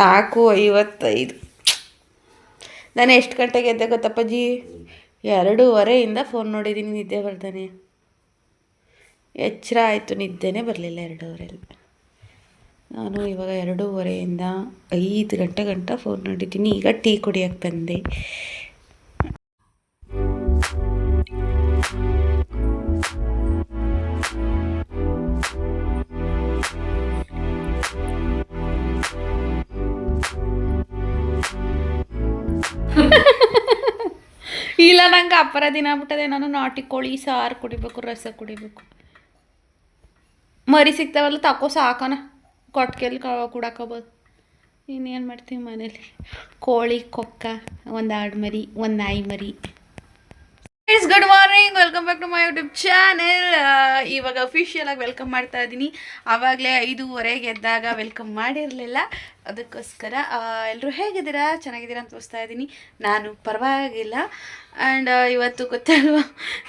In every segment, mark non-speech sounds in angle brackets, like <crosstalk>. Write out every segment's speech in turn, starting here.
ನಾಲ್ಕು ಐವತ್ತೈದು. ನಾನು ಎಷ್ಟು ಗಂಟೆಗೆ ಎದ್ದೆ ಗೊತ್ತಪ್ಪಾಜಿ? ಎರಡೂವರೆಯಿಂದ ಫೋನ್ ನೋಡಿದ್ದೀನಿ ನಿದ್ದೆ ಬರ್ತಾನೆ ಎಚ್ಚರ ಆಯಿತು, ನಿದ್ದೆನೇ ಬರಲಿಲ್ಲ ಎರಡೂವರೆಯಲ್ಲಿ ನಾನು ಇವಾಗ ಎರಡೂವರೆಯಿಂದ ಐದು ಗಂಟೆ ಗಂಟ ಫೋನ್ ನೋಡಿದ್ದೀನಿ. ಈಗ ಟೀ ಕುಡಿಯೋಕ್ಕೆ ಬಂದೆ. ಇಲ್ಲ, ನಂಗೆ ಅಪರ ದಿನ ಆಗ್ಬಿಟ್ಟದೆ ನಾನು ನಾಟಿ ಕೋಳಿ, ಸಾರು ಕುಡಿಬೇಕು, ರಸ ಕುಡಿಬೇಕು. ಮರಿ ಸಿಗ್ತಾವಲ್ಲ, ತಕೋ ಸಾಕನ. ಕೊಟ್ಕೆಲ್ಲಿ ಕುಡಾಕೋಬೋದು. ಇನ್ನೇನು ಮಾಡ್ತೀವಿ ಮನೇಲಿ? ಕೋಳಿ, ಕೊಕ್ಕ, ಒಂದು ಆಡು ಮರಿ, ಒಂದು ನಾಯಿ ಮರಿ. It's good morning welcome back to my YouTube channel ಇವಾಗ ಅಫಿಷಿಯಲ್ ಆಗಿ ವೆಲ್ಕಮ್ ಮಾಡ್ತಾ ಇದ್ದೀನಿ. ಆವಾಗಲೇ ಐದೂವರೆಗೆ ಎದ್ದಾಗ ವೆಲ್ಕಮ್ ಮಾಡಿರಲಿಲ್ಲ. ಅದಕ್ಕೋಸ್ಕರ ಎಲ್ಲರೂ ಹೇಗಿದ್ದೀರಾ? ಚೆನ್ನಾಗಿದ್ದೀರಾ ಅಂತ ತೋರಿಸ್ತಾ ಇದ್ದೀನಿ. ನಾನು ಪರವಾಗಿಲ್ಲ. ಆ್ಯಂಡ್ ಇವತ್ತು ಗೊತ್ತಲ್ವ?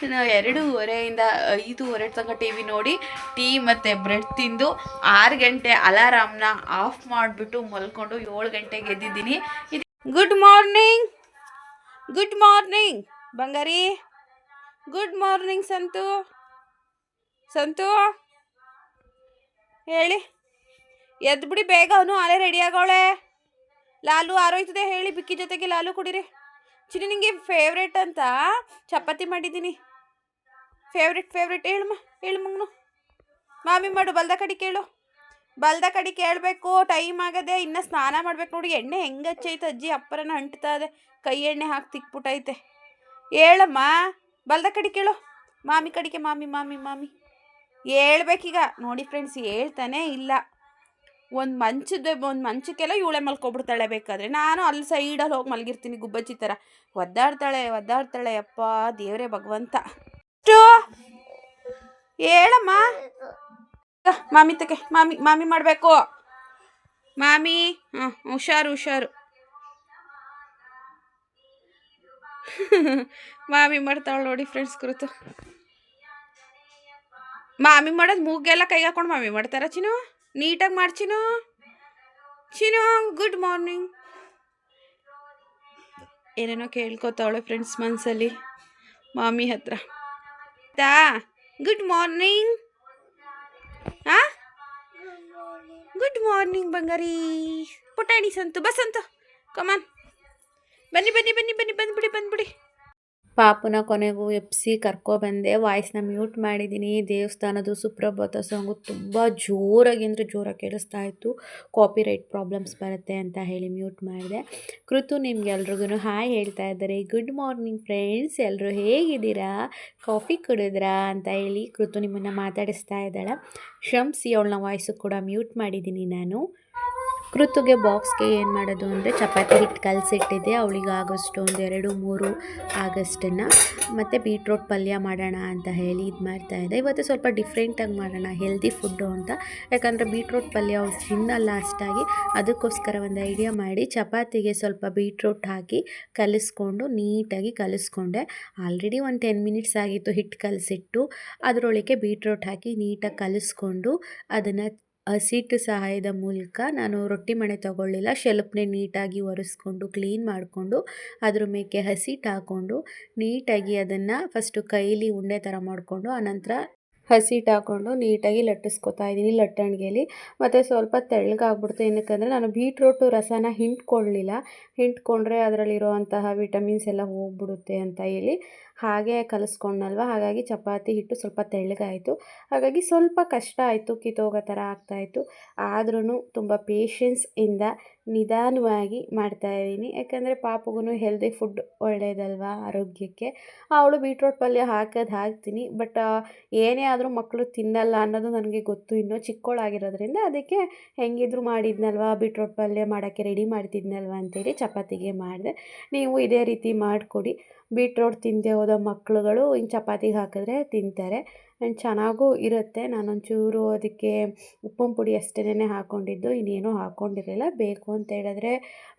ನಾನು ಎರಡೂವರೆಯಿಂದ ಐದೂವರೆ ತನಕ ಟಿ ವಿ ನೋಡಿ ಟೀ ಮತ್ತು ಬ್ರೆಡ್ ತಿಂದು, ಆರು ಗಂಟೆ ಅಲಾರಾಮ್ನ ಆಫ್ ಮಾಡಿಬಿಟ್ಟು ಮಲ್ಕೊಂಡು ಏಳು ಗಂಟೆಗೆ ಎದ್ದಿದ್ದೀನಿ ಇದು ಗುಡ್ ಮಾರ್ನಿಂಗ್ ಗುಡ್ ಮಾರ್ನಿಂಗ್ ಬಂಗಾರಿ. ಗುಡ್ ಮಾರ್ನಿಂಗ್ ಸಂತು ಸಂತು ಹೇಳಿ. ಎದ್ಬಿಡಿ, ಬೇಗ ಅವನು ಆಲೇ ರೆಡಿ ಆಗೋಳೆ ಲಾಲು ಆರೋಯ್ತದೆ, ಹೇಳಿ, ಬಿಕ್ಕಿ ಜೊತೆಗೆ ಲಾಲು ಕುಡೀರಿ. ಚಿನಿ ನಿಂಗೆ ಫೇವ್ರೇಟ್ ಅಂತ ಚಪಾತಿ ಮಾಡಿದ್ದೀನಿ. ಫೇವ್ರೇಟ್ ಫೇವ್ರೇಟ್ ಹೇಳಮ್ಮ ಹೇಳು ಮಾಮಿ ಮಾಡು, ಬಲ್ದ ಕಡೆ ಕೇಳು. ಬಲ್ದ ಕಡೆ ಕೇಳಬೇಕು ಟೈಮ್ ಆಗದೆ, ಇನ್ನೂ ಸ್ನಾನ ಮಾಡ್ಬೇಕು ನೋಡಿ. ಎಣ್ಣೆ ಹೆಂಗೆ ಹಚ್ಚೈತೆ ಅಜ್ಜಿ ಅಪ್ಪರನ ಅಂಟ್ತಾ ಇದೆ. ಕೈ ಎಣ್ಣೆ ಹಾಕಿ ತಿಕ್ಬಿಟ್ಟೈತೆ. ಹೇಳಮ್ಮ ಬಲ್ದ ಕಡೆ ಕೇಳು. ಮಾಮಿ ಕಡಿಕೆ ಮಾಮಿ ಮಾಮಿ ಮಾಮಿ. ಹೇಳ್ಬೇಕೀಗ. ನೋಡಿ ಫ್ರೆಂಡ್ಸ್ ಹೇಳ್ತಾನೆ ಇಲ್ಲ. ಒಂದು ಮಂಚದ, ಒಂದು ಮಂಚಕ್ಕೆಲ್ಲ ಇವಳೆ ಮಲ್ಕೊಬಿಡ್ತಾಳೆ ಬೇಕಾದ್ರೆ. ನಾನು ಅಲ್ಲಿ ಸೈಡಲ್ಲಿ ಹೋಗಿ ಮಲಗಿರ್ತೀನಿ ಗುಬ್ಬಚ್ಚಿ ಥರ ಒದ್ದಾಡ್ತಾಳೆ ಒದ್ದಾಡ್ತಾಳೆ. ಅಪ್ಪ, ದೇವರೇ ಭಗವಂತ. ಹೇಳಮ್ಮ. ಮಾಮಿ ತಕೆ. ಮಾಮಿ ಮಾಮಿ ಮಾಡಬೇಕು. ಮಾಮಿ, ಹಾಂ, ಹುಷಾರು ಹುಷಾರು. <laughs> ಮಾಮಿ ಮಾಡ್ತಾಳೆ ನೋಡಿ ಫ್ರೆಂಡ್ಸ್ ಕುರಿತು. ಮಾಮಿ ಮಾಡೋದು ಮೂಗೆಲ್ಲ ಕೈಗೆ ಹಾಕೊಂಡು ಮಾಮಿ ಮಾಡ್ತಾರ ಚಿನು ನೀಟಾಗಿ ಮಾಡಿ ಚಿನು ಗುಡ್ ಮಾರ್ನಿಂಗ್ ಏನೇನೋ ಕೇಳ್ಕೊತಾವಳೆ ಫ್ರೆಂಡ್ಸ್ ಮನಸ್ಸಲ್ಲಿ ಮಾಮಿ ಹತ್ರ. ತಾ ಗುಡ್ ಮಾರ್ನಿಂಗ್ ಆ? ಗುಡ್ ಮಾರ್ನಿಂಗ್ ಬಂಗಾರಿ. ಪುಟಾಣಿ ಸಂತು, ಬಸಂತು ಕಮಾನ್ ಬನ್ನಿ ಬನ್ನಿ ಬನ್ನಿ ಬನ್ನಿ, ಬಂದ್ಬಿಡಿ ಬಂದ್ಬಿಡಿ. ಪಾಪನ ಕೊನೆಗೂ ಎಪ್ಸಿ ಕರ್ಕೊಬಂದೆ ವಾಯ್ಸ್ನ ಮ್ಯೂಟ್ ಮಾಡಿದ್ದೀನಿ. ದೇವಸ್ಥಾನದ ಸುಪ್ರಭಾತ ಸಾಂಗು ತುಂಬ ಜೋರಾಗಿ ಅಂದರೆ ಜೋರಾಗಿ ಕೇಳಿಸ್ತಾ ಇತ್ತು. ಕಾಪಿರೈಟ್ ಪ್ರಾಬ್ಲಮ್ಸ್ ಬರುತ್ತೆ ಅಂತ ಹೇಳಿ ಮ್ಯೂಟ್ ಮಾಡಿದೆ. ಕೃತು ನಿಮ್ಗೆಲ್ರಿಗೂ ಹಾಯ್ ಹೇಳ್ತಾ ಇದ್ದಾರೆ. Good morning friends. ಎಲ್ಲರೂ ಹೇಗಿದ್ದೀರಾ? ಕಾಫಿ ಕುಡಿದ್ರಾ ಅಂತ ಹೇಳಿ ಕೃತು ನಿಮ್ಮನ್ನು ಮಾತಾಡಿಸ್ತಾ ಇದ್ದಾಳೆ. ಕ್ಷಮಿಸಿ ಅವಳನ್ನ ವಾಯ್ಸು ಕೂಡ ಮ್ಯೂಟ್ ಮಾಡಿದ್ದೀನಿ ನಾನು. ಕೃತುಗೆ ಬಾಕ್ಸ್ಗೆ ಏನು ಮಾಡೋದು ಅಂದರೆ ಚಪಾತಿ ಹಿಟ್ಟು ಕಲಸಿಟ್ಟಿದ್ದೆ. ಅವಳಿಗೆ ಆಗೋಷ್ಟು ಒಂದು ಎರಡು ಮೂರು ಆಗಸ್ಟನ್ನು. ಮತ್ತು ಬೀಟ್ರೋಟ್ ಪಲ್ಯ ಮಾಡೋಣ ಅಂತ ಹೇಳಿ ಇದು ಮಾಡ್ತಾ ಇದ್ದೆ. ಇವತ್ತು ಸ್ವಲ್ಪ ಡಿಫ್ರೆಂಟಾಗಿ ಮಾಡೋಣ ಹೆಲ್ದಿ ಫುಡ್ಡು ಅಂತ. ಯಾಕಂದರೆ ಬೀಟ್ರೋಟ್ ಪಲ್ಯ ಅವ್ರು ತಿನ್ನಲ್ಲ ಅಷ್ಟಾಗಿ. ಅದಕ್ಕೋಸ್ಕರ ಒಂದು ಐಡಿಯಾ ಮಾಡಿ ಚಪಾತಿಗೆ ಸ್ವಲ್ಪ ಬೀಟ್ರೋಟ್ ಹಾಕಿ ಕಲಿಸ್ಕೊಂಡು ನೀಟಾಗಿ ಕಲಿಸ್ಕೊಂಡೆ. ಆಲ್ರೆಡಿ ಒಂದು ಟೆನ್ ಮಿನಿಟ್ಸ್ ಆಗಿತ್ತು ಹಿಟ್ಟು ಕಲಸಿಟ್ಟು. ಅದರೊಳಗೆ ಬೀಟ್ರೋಟ್ ಹಾಕಿ ನೀಟಾಗಿ ಕಲಿಸ್ಕೊಂಡು ಅದನ್ನು ಹಸಿಟ್ಟು ಸಹಾಯದ ಮೂಲಕ ನಾನು ರೊಟ್ಟಿ ಮಣೆ ತಗೊಳ್ಳಿಲ್ಲ. ಶೆಲ್ಪ್ನೇ ನೀಟಾಗಿ ಒರೆಸ್ಕೊಂಡು, ಕ್ಲೀನ್ ಮಾಡಿಕೊಂಡು, ಅದ್ರ ಮೇಲೆ ಹಸಿಟ್ಟು ಹಾಕ್ಕೊಂಡು ನೀಟಾಗಿ ಅದನ್ನು ಫಸ್ಟು ಕೈಲಿ ಉಂಡೆ ಥರ ಮಾಡಿಕೊಂಡು, ಆನಂತರ ಹಸಿಟ್ಟು ಹಾಕ್ಕೊಂಡು ನೀಟಾಗಿ ಲಟ್ಟಿಸ್ಕೊತಾ ಇದ್ದೀನಿ ಲಟ್ಟಣಿಗೆಯಲ್ಲಿ ಮತ್ತು ಸ್ವಲ್ಪ ತೆಳ್ಳಗಾಗ್ಬಿಡ್ತು. ಏನಕ್ಕಂದರೆ ನಾನು ಬೀಟ್ರೋಟು ರಸನ ಹಿಂಡ್ಕೊಳ್ಳಿಲ್ಲ ಹಿಂಡ್ಕೊಂಡ್ರೆ ಅದರಲ್ಲಿರುವಂತಹ ವಿಟಮಿನ್ಸ್ ಎಲ್ಲ ಹೋಗ್ಬಿಡುತ್ತೆ ಅಂತ ಹೇಳಿ ಹಾಗೆ ಕಲಿಸ್ಕೊಂಡಲ್ವ? ಹಾಗಾಗಿ ಚಪಾತಿ ಹಿಟ್ಟು ಸ್ವಲ್ಪ ತೆಳ್ಳಗಾಯಿತು. ಹಾಗಾಗಿ ಸ್ವಲ್ಪ ಕಷ್ಟ ಆಯಿತು, ಕಿತ್ತೋಗೋ ಥರ ಆಗ್ತಾಯಿತ್ತು ಆದ್ರೂ ತುಂಬ ಪೇಷನ್ಸಿಂದ ನಿಧಾನವಾಗಿ ಮಾಡ್ತಾಯಿದ್ದೀನಿ ಯಾಕಂದರೆ ಪಾಪಗೂ ಹೆಲ್ದಿ ಫುಡ್ ಒಳ್ಳೆಯದಲ್ವಾ ಆರೋಗ್ಯಕ್ಕೆ? ಅವಳು ಬೀಟ್ರೋಟ್ ಪಲ್ಯ ಹಾಕೋದು ಹಾಕ್ತೀನಿ. ಬಟ್ ಏನೇ ಆದರೂ ಮಕ್ಕಳು ತಿನ್ನಲ್ಲ ಅನ್ನೋದು ನನಗೆ ಗೊತ್ತು. ಇನ್ನೂ ಚಿಕ್ಕವಳಾಗಿರೋದ್ರಿಂದ ಅದಕ್ಕೆ ಹೆಂಗಿದ್ರು ಮಾಡಿದ್ನಲ್ವ? ಬೀಟ್ರೋಟ್ ಪಲ್ಯ ಮಾಡೋಕ್ಕೆ ರೆಡಿ ಮಾಡ್ತಿದ್ನಲ್ವ ಅಂತೇಳಿ ಚಪಾತಿಗೆ ಮಾಡಿದೆ. ನೀವು ಇದೇ ರೀತಿ ಮಾಡಿಕೊಡಿ. ಬೀಟ್ರೋಟ್ ತಿಂದೇ ಹೋದ ಮಕ್ಕಳುಗಳು ಹಿಂಗೆ ಚಪಾತಿಗೆ ಹಾಕಿದ್ರೆ ತಿಂತಾರೆ. ಆ್ಯಂಡ್ ಚೆನ್ನಾಗೂ ಇರುತ್ತೆ. ನಾನೊಂಚೂರು ಅದಕ್ಕೆ ಉಪ್ಪಿನ ಪುಡಿ ಅಷ್ಟೇನೆ ಹಾಕ್ಕೊಂಡಿದ್ದು ಇನ್ನೇನು ಹಾಕ್ಕೊಂಡಿರಲಿಲ್ಲ ಬೇಕು ಅಂತ ಹೇಳಿದ್ರೆ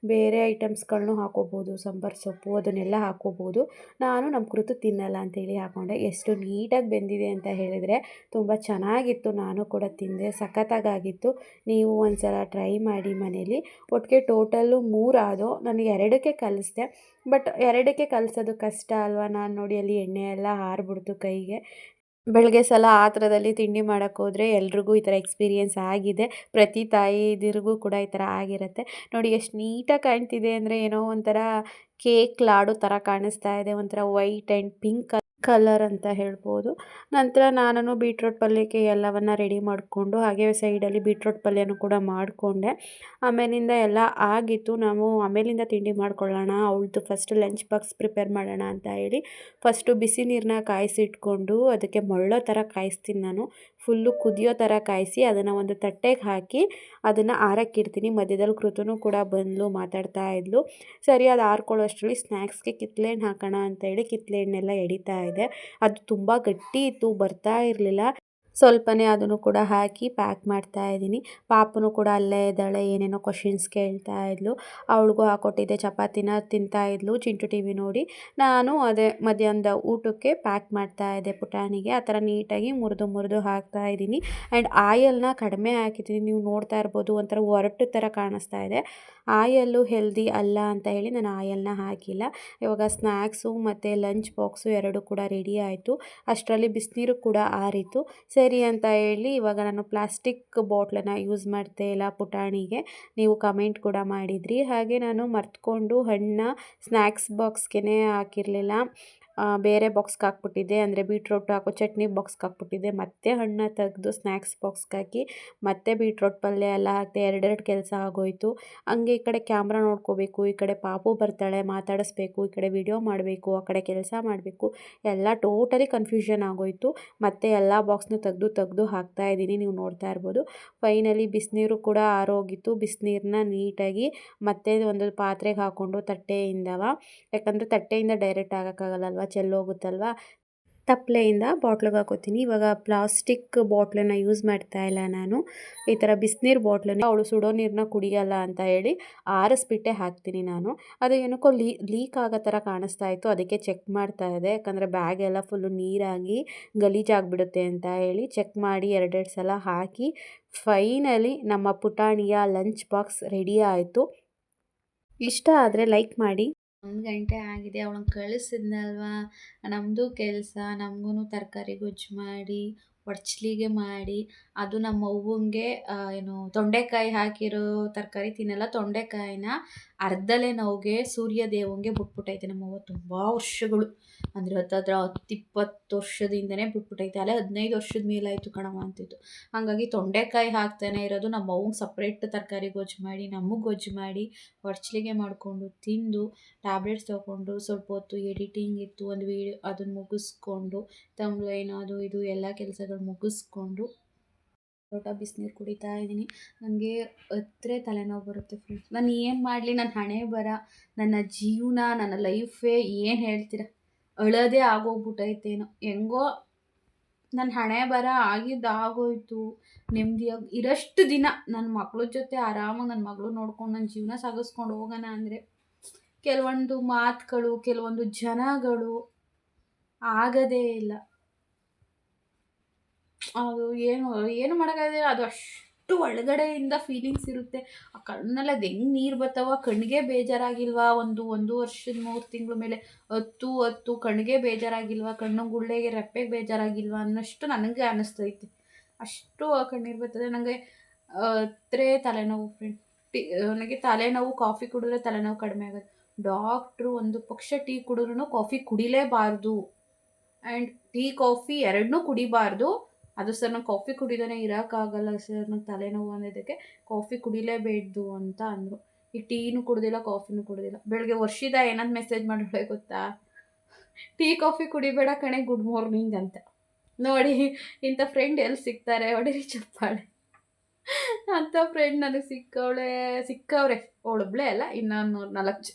ಬೇರೆ ಐಟಮ್ಸ್ಗಳನ್ನೂ ಹಾಕೋಬೋದು. ಸಾಂಬಾರು ಸೊಪ್ಪು ಅದನ್ನೆಲ್ಲ ಹಾಕೋಬೋದು. ನಾನು ನಮ್ಮ ಕೃತು ತಿನ್ನಲ್ಲ ಅಂತೇಳಿ ಹಾಕ್ಕೊಂಡೆ ಎಷ್ಟು ನೀಟಾಗಿ ಬೆಂದಿದೆ ಅಂತ ಹೇಳಿದರೆ ತುಂಬ ಚೆನ್ನಾಗಿತ್ತು. ನಾನು ಕೂಡ ತಿಂದೆ. ಸಖತ್ತಾಗಿತ್ತು ನೀವು ಒಂದು ಸಲ ಟ್ರೈ ಮಾಡಿ ಮನೇಲಿ. ಒಟ್ಟಿಗೆ ಟೋಟಲ್ಲು ಆದೋ ನಾನು ಎರಡಕ್ಕೆ ಕಲಿಸಿದೆ. ಬಟ್ ಎರಡಕ್ಕೆ ಕಲಿಸೋದು ಕಷ್ಟ ಅಲ್ವಾ? ನಾನು ನೋಡಿ ಅಲ್ಲಿ ಎಣ್ಣೆ ಎಲ್ಲ ಹಾರ್ಬಿಡ್ತು ಕೈಗೆ. ಬೆಳಗ್ಗೆ ಸಲ ಆ ಥರದಲ್ಲಿ ತಿಂಡಿ ಹೋದರೆ ಎಲ್ರಿಗೂ ಈ ಥರ ಎಕ್ಸ್ಪೀರಿಯೆನ್ಸ್ ಆಗಿದೆ. ಪ್ರತಿ ತಾಯಿದಿರಿಗೂ ಕೂಡ ಈ ಥರ ಆಗಿರುತ್ತೆ. ನೋಡಿ ಎಷ್ಟು ನೀಟಾಗಿ ಕಾಣ್ತಿದೆ ಅಂದರೆ ಏನೋ ಒಂಥರ ಕೇಕ್ ಲಾಡು ಥರ ಕಾಣಿಸ್ತಾ ಇದೆ. ಒಂಥರ ವೈಟ್ ಆ್ಯಂಡ್ ಪಿಂಕ್ ಕಲರ್ ಅಂತ ಹೇಳ್ಬೋದು. ನಂತರ ನಾನು ಬೀಟ್ರೋಟ್ ಪಲ್ಯಕ್ಕೆ ಎಲ್ಲವನ್ನು ರೆಡಿ ಮಾಡಿಕೊಂಡು ಹಾಗೆ ಸೈಡಲ್ಲಿ ಬೀಟ್ರೋಟ್ ಪಲ್ಯನೂ ಕೂಡ ಮಾಡಿಕೊಂಡೆ. ಆಮೇಲಿಂದ ಎಲ್ಲ ಆಗಿತ್ತು. ನಾವು ಆಮೇಲಿಂದ ತಿಂಡಿ ಮಾಡ್ಕೊಳ್ಳೋಣ, ಅವಳದು ಫಸ್ಟ್ ಲಂಚ್ ಬಾಕ್ಸ್ ಪ್ರಿಪೇರ್ ಮಾಡೋಣ ಅಂತ ಹೇಳಿ ಫಸ್ಟು ಬಿಸಿ ನೀರನ್ನ ಕಾಯಿಸಿಟ್ಕೊಂಡು ಅದಕ್ಕೆ ಮೊಳ್ಳೋ ಥರ ಕಾಯಿಸ್ತೀನಿ ನಾನು. ಫುಲ್ಲು ಕುದಿಯೋ ಥರ ಕಾಯಿಸಿ ಅದನ್ನು ಒಂದು ತಟ್ಟೆಗೆ ಹಾಕಿ ಅದನ್ನು ಆರಕ್ಕಿಡ್ತೀನಿ ಮಧ್ಯದಲ್ಲಿ ಕೃತನು ಕೂಡ ಬಂದಳು ಮಾತಾಡ್ತಾ ಇದ್ಲು. ಸರಿ, ಅದು ಆರ್ಕೊಳ್ಳೋ ಅಷ್ಟರಲ್ಲಿ ಸ್ನ್ಯಾಕ್ಸ್ಗೆ ಕಿತ್ಲೆ ಹಣ್ಣು ಹಾಕೋಣ ಅಂತೇಳಿ ಕಿತ್ಲೆ ಹಣ್ಣೆಲ್ಲ ಎಡಿತಾ ಇದೆ. ಅದು ತುಂಬ ಗಟ್ಟಿ ಇತ್ತು, ಬರ್ತಾ ಇರಲಿಲ್ಲ. ಸ್ವಲ್ಪನೇ ಅದನ್ನು ಕೂಡ ಹಾಕಿ ಪ್ಯಾಕ್ ಮಾಡ್ತಾ ಇದ್ದೀನಿ. ಪಾಪನು ಕೂಡ ಅಲ್ಲೇ ಇದ್ದಾಳೆ, ಏನೇನೋ ಕ್ವಶನ್ಸ್ ಕೇಳ್ತಾ ಇದ್ಲು. ಅವಳಿಗೂ ಹಾಕೊಟ್ಟಿದ್ದೆ, ಚಪಾತಿನ ತಿಂತಾ ಇದ್ಲು, ಚಿಂಟು ಟಿ ವಿ ನೋಡಿ. ನಾನು ಅದೇ ಮಧ್ಯಾಹ್ನದ ಊಟಕ್ಕೆ ಪ್ಯಾಕ್ ಮಾಡ್ತಾ ಇದ್ದೆ ಪುಟಾಣಿಗೆ. ಆ ಥರ ನೀಟಾಗಿ ಮುರಿದು ಮುರಿದು ಹಾಕ್ತಾ ಇದ್ದೀನಿ. ಆ್ಯಂಡ್ ಆಯಲ್ನ ಕಡಿಮೆ ಹಾಕಿದ್ದೀನಿ. ನೀವು ನೋಡ್ತಾ ಇರ್ಬೋದು, ಒಂಥರ ಒರಟು ಥರ ಕಾಣಿಸ್ತಾ ಇದೆ. ಆಯಲ್ಲು ಹೆಲ್ದಿ ಅಲ್ಲ ಅಂತ ಹೇಳಿ ನಾನು ಆಯಲ್ನ ಹಾಕಿಲ್ಲ. ಇವಾಗ ಸ್ನ್ಯಾಕ್ಸು ಮತ್ತು ಲಂಚ್ ಬಾಕ್ಸು ಎರಡು ಕೂಡ ರೆಡಿ ಆಯಿತು. ಅಷ್ಟರಲ್ಲಿ ಬಿಸಿನೀರು ಕೂಡ ಆರಿತು. ಸರಿ ಅಂತ ಹೇಳಿ ಇವಾಗ ನಾನು ಪ್ಲಾಸ್ಟಿಕ್ ಬಾಟ್ಲನ್ನು ಯೂಸ್ ಮಾಡ್ತಾ ಇಲ್ಲ ಪುಟಾಣಿಗೆ. ನೀವು ಕಮೆಂಟ್ ಕೂಡ ಮಾಡಿದ್ರಿ. ಹಾಗೆ ನಾನು ಮರ್ತ್ಕೊಂಡು ಹಣ್ಣ ಸ್ನ್ಯಾಕ್ಸ್ ಬಾಕ್ಸ್ಗೆ ಹಾಕಿರಲಿಲ್ಲ. ಬೇರೆ ಬಾಕ್ಸ್ಗೆ ಹಾಕ್ಬಿಟ್ಟಿದ್ದೆ. ಅಂದರೆ ಬೀಟ್ರೋಟ್ ಹಾಕೋ ಚಟ್ನಿ ಬಾಕ್ಸ್ಗೆ ಹಾಕ್ಬಿಟ್ಟಿದ್ದೆ. ಮತ್ತೆ ಹಣ್ಣು ತೆಗೆದು ಸ್ನ್ಯಾಕ್ಸ್ ಬಾಕ್ಸ್ಗೆ ಹಾಕಿ, ಮತ್ತೆ ಬೀಟ್ರೋಟ್ ಪಲ್ಯ ಎಲ್ಲ ಹಾಕಿದೆ ಎರಡೆರಡು ಕೆಲಸ ಆಗೋಯಿತು. ಹಂಗೆ ಈ ಕಡೆ ಕ್ಯಾಮ್ರಾ ನೋಡ್ಕೋಬೇಕು, ಈ ಕಡೆ ಪಾಪು ಬರ್ತಾಳೆ, ಮಾತಾಡಿಸ್ಬೇಕು, ಈ ಕಡೆ ವಿಡಿಯೋ ಮಾಡಬೇಕು, ಆ ಕಡೆ ಕೆಲಸ ಮಾಡಬೇಕು. ಎಲ್ಲ ಟೋಟಲಿ ಕನ್ಫ್ಯೂಷನ್ ಆಗೋಯಿತು. ಮತ್ತೆ ಎಲ್ಲ ಬಾಕ್ಸ್ನ ತೆಗೆದು ತೆಗೆದು ಹಾಕ್ತಾ ಇದ್ದೀನಿ. ನೀವು ನೋಡ್ತಾ ಇರ್ಬೋದು. ಫೈನಲಿ ಬಿಸಿನೀರು ಕೂಡ ಆರೋಗಿತ್ತು. ಬಿಸಿನೀರನ್ನ ನೀಟಾಗಿ ಮತ್ತೆ ಒಂದು ಪಾತ್ರೆಗೆ ಹಾಕ್ಕೊಂಡು ತಟ್ಟೆಯಿಂದವ ಯಾಕಂದರೆ ತಟ್ಟೆಯಿಂದ ಡೈರೆಕ್ಟ್ ಆಗೋಕ್ಕಾಗಲ್ಲಲ್ವ ಚೆಲ್ಲೋಗುತ್ತಲ್ವ? ತಪ್ಪಲೆಯಿಂದ ಬಾಟ್ಲಿಗೆ ಹಾಕೋತೀನಿ. ಇವಾಗ ಪ್ಲಾಸ್ಟಿಕ್ ಬಾಟ್ಲನ್ನು ಯೂಸ್ ಮಾಡ್ತಾ ಇಲ್ಲ ನಾನು. ಈ ಥರ ಬಿಸಿನೀರು ಬಾಟ್ಲನ್ನು ಅವಳು ಸುಡೋ ನೀರನ್ನ ಕುಡಿಯಲ್ಲ ಅಂತ ಹೇಳಿ ಆರಿಸ್ಬಿಟ್ಟೆ ಹಾಕ್ತೀನಿ ನಾನು. ಅದು ಏನಕ್ಕೋ ಲೀ ಲೀಕ್ ಆಗೋ ಥರ ಕಾಣಿಸ್ತಾ ಇತ್ತು. ಅದಕ್ಕೆ ಚೆಕ್ ಮಾಡ್ತಾ ಇದೆ ಯಾಕಂದರೆ ಬ್ಯಾಗ್ ಎಲ್ಲ ಫುಲ್ಲು ನೀರಾಗಿ ಗಲೀಜಾಗಿಬಿಡುತ್ತೆ ಅಂತ ಹೇಳಿ ಚೆಕ್ ಮಾಡಿ ಎರಡೆರಡು ಸಲ ಹಾಕಿ ಫೈನಲಿ ನಮ್ಮ ಪುಟಾಣಿಯ ಲಂಚ್ ಬಾಕ್ಸ್ ರೆಡಿ ಆಯಿತು. ಇಷ್ಟ ಆದರೆ ಲೈಕ್ ಮಾಡಿ. ಒಂದು ಗಂಟೆ ಆಗಿದೆ ಅವಳನ್ನ ಕಳಿಸಿದ್ನಲ್ವಾ? ನಮ್ಮದು ಕೆಲಸ ನಮಗೂ ತರಕಾರಿ ಗೊಜ್ಜು ಮಾಡಿ ಒಡ್ಚ್ಲಿಗೆ ಮಾಡಿ, ಅದು ನಮ್ಮ ಅವ್ವಂಗೆ ಏನು ತೊಂಡೆಕಾಯಿ ಹಾಕಿರೋ ತರಕಾರಿ ತಿನ್ನಲ್ಲ, ತೊಂಡೆಕಾಯಿನ ಅರ್ಧಲೆ ನೋವಿಗೆ ಸೂರ್ಯ ದೇವಂಗೆ ಬಿಟ್ಬಿಟ್ಟೈತೆ ನಮ್ಮವ್ವ ತುಂಬ ವರ್ಷಗಳು. ಅಂದರೆ ಹತ್ತತ್ರ ಹತ್ತು ಇಪ್ಪತ್ತು ವರ್ಷದಿಂದನೇ ಬಿಟ್ಬಿಟ್ಟೈತೆ. ಅಲ್ಲೇ ಹದಿನೈದು ವರ್ಷದ ಮೇಲಾಯಿತು ಕಣವ ಅಂತಿತ್ತು ಹಾಗಾಗಿ ತೊಂಡೆಕಾಯಿ ಹಾಕ್ತಾನೆ ಇರೋದು ನಮ್ಮ ಅವ್ವಂಗೆ ಸಪ್ರೇಟ್ ತರಕಾರಿ ಗೊಜ್ಜು ಮಾಡಿ, ನಮಗೆ ಗೊಜ್ಜು ಮಾಡಿ ಹೊಡ್ಚಲಿಗೆ ಮಾಡಿಕೊಂಡು ತಿಂದು ಟ್ಯಾಬ್ಲೆಟ್ಸ್ ತೊಗೊಂಡು, ಸ್ವಲ್ಪ ಹೊತ್ತು ಎಡಿಟಿಂಗ್ ಇತ್ತು, ಒಂದು ವೀಡಿಯೋ ಅದನ್ನು ಮುಗಿಸ್ಕೊಂಡು ತಮ್ಲೈನ್ ಅದು ಇದು, ಎಲ್ಲ ಕೆಲಸಗಳು ಮುಗಿಸ್ಕೊಂಡು ಲೋಟ ಬಿಸಿನೀರು ಕುಡಿತಾ ಇದ್ದೀನಿ. ನನಗೆ ಹತ್ತಿರ ತಲೆನೋವು ಬರುತ್ತೆ ಫ್ರೆಂಡ್ಸ್ ನಾನು ಏನು ಮಾಡಲಿ? ನನ್ನ ಹಣೆ ಬರ. ನನ್ನ ಜೀವನ, ನನ್ನ ಲೈಫೇ ಏನು ಹೇಳ್ತೀರ? ಅಳೋದೇ ಆಗೋಗ್ಬಿಟ್ಟೈತೇನೋ ಹೆಂಗೋ ನನ್ನ ಹಣೆ ಬರ ಆಗಿದ್ದು ಆಗೋಯ್ತು ನೆಮ್ಮದಿಯಾಗಿ ಇರಷ್ಟು ದಿನ ನನ್ನ ಮಕ್ಳ ಜೊತೆ ಆರಾಮಾಗಿ ನನ್ನ ಮಗಳು ನೋಡ್ಕೊಂಡು ನನ್ನ ಜೀವನ ಸಾಗಿಸ್ಕೊಂಡು ಹೋಗೋಣ ಅಂದರೆ ಕೆಲವೊಂದು ಮಾತುಗಳು, ಕೆಲವೊಂದು ಜನಗಳು ಆಗದೇ ಇಲ್ಲ. ಅದು ಏನು ಏನು ಮಾಡೋಕ್ಕಾಗಿದೆ ಅದು ಅಷ್ಟು ಒಳಗಡೆಯಿಂದ ಫೀಲಿಂಗ್ಸ್ ಇರುತ್ತೆ. ಆ ಕಣ್ಣಲ್ಲಿ ಅದು ಹೆಂಗೆ ನೀರು ಬರ್ತಾವ ಕಣ್ಣಿಗೆ ಬೇಜಾರಾಗಿಲ್ವಾ? ಒಂದು ಒಂದು ವರ್ಷದ ಮೂರು ತಿಂಗಳ ಮೇಲೆ ಹತ್ತು ಹತ್ತು ಕಣ್ಣಿಗೆ ಬೇಜಾರಾಗಿಲ್ವಾ? ಕಣ್ಣು ಗುಳ್ಳೆಗೆ ರೆಪ್ಪೆಗೆ ಬೇಜಾರಾಗಿಲ್ವಾ? ಅನ್ನೋಷ್ಟು ನನಗೆ ಅನ್ನಿಸ್ತೈತೆ ಅಷ್ಟು ಆ ಕಣ್ಣೀರು ಬರ್ತದೆ. ನನಗೆ ಹತ್ರೇ ತಲೆನೋವು ಫ್ರೆಂಡ್ ಟಿ, ನನಗೆ ತಲೆನೋವು ಕಾಫಿ ಕುಡಿದ್ರೆ ತಲೆನೋವು ಕಡಿಮೆ ಆಗೋದು. ಡಾಕ್ಟ್ರು ಒಂದು ಪಕ್ಷ ಟೀ ಕುಡಿದ್ರೂ ಕಾಫಿ ಕುಡಿಲೇಬಾರ್ದು. ಆ್ಯಂಡ್ ಟೀ ಕಾಫಿ ಎರಡನ್ನೂ ಕುಡಿಬಾರ್ದು. ಅದು ಸರ್ ನಂಗೆ ಕಾಫಿ ಕುಡಿದಾನೆ ಇರೋಕ್ಕಾಗಲ್ಲ ಸರ್, ನಂಗೆ ತಲೆನೋವು ಅಂದಿದ್ದಕ್ಕೆ ಕಾಫಿ ಕುಡಿಲೇಬೇಡ್ದು ಅಂತ ಅಂದರು. ಈ ಟೀನೂ ಕುಡ್ದಿಲ್ಲ ಕಾಫಿನೂ ಕುಡ್ದಿಲ್ಲ. ಬೆಳಗ್ಗೆ ವರ್ಷದ ಏನಂತ ಮೆಸೇಜ್ ಮಾಡಿ ಗೊತ್ತಾ? ಟೀ ಕಾಫಿ ಕುಡಿಬೇಡ ಕಣೆ ಗುಡ್ ಮಾರ್ನಿಂಗ್ ಅಂತ. ನೋಡಿ, ಇಂಥ ಫ್ರೆಂಡ್ ಎಲ್ಲಿ ಸಿಗ್ತಾರೆ? ಹೊಡಿರಿ ಚಪ್ಪಾಳೆ. ಅಂಥ ಫ್ರೆಂಡ್ ನನಗೆ ಸಿಕ್ಕವಳೆ, ಸಿಕ್ಕವ್ರೆ. ಅವಳೊಬ್ಳೆ ಅಲ್ಲ, ಇನ್ನೊಂದು ನಾಲ್ಕು ಜ,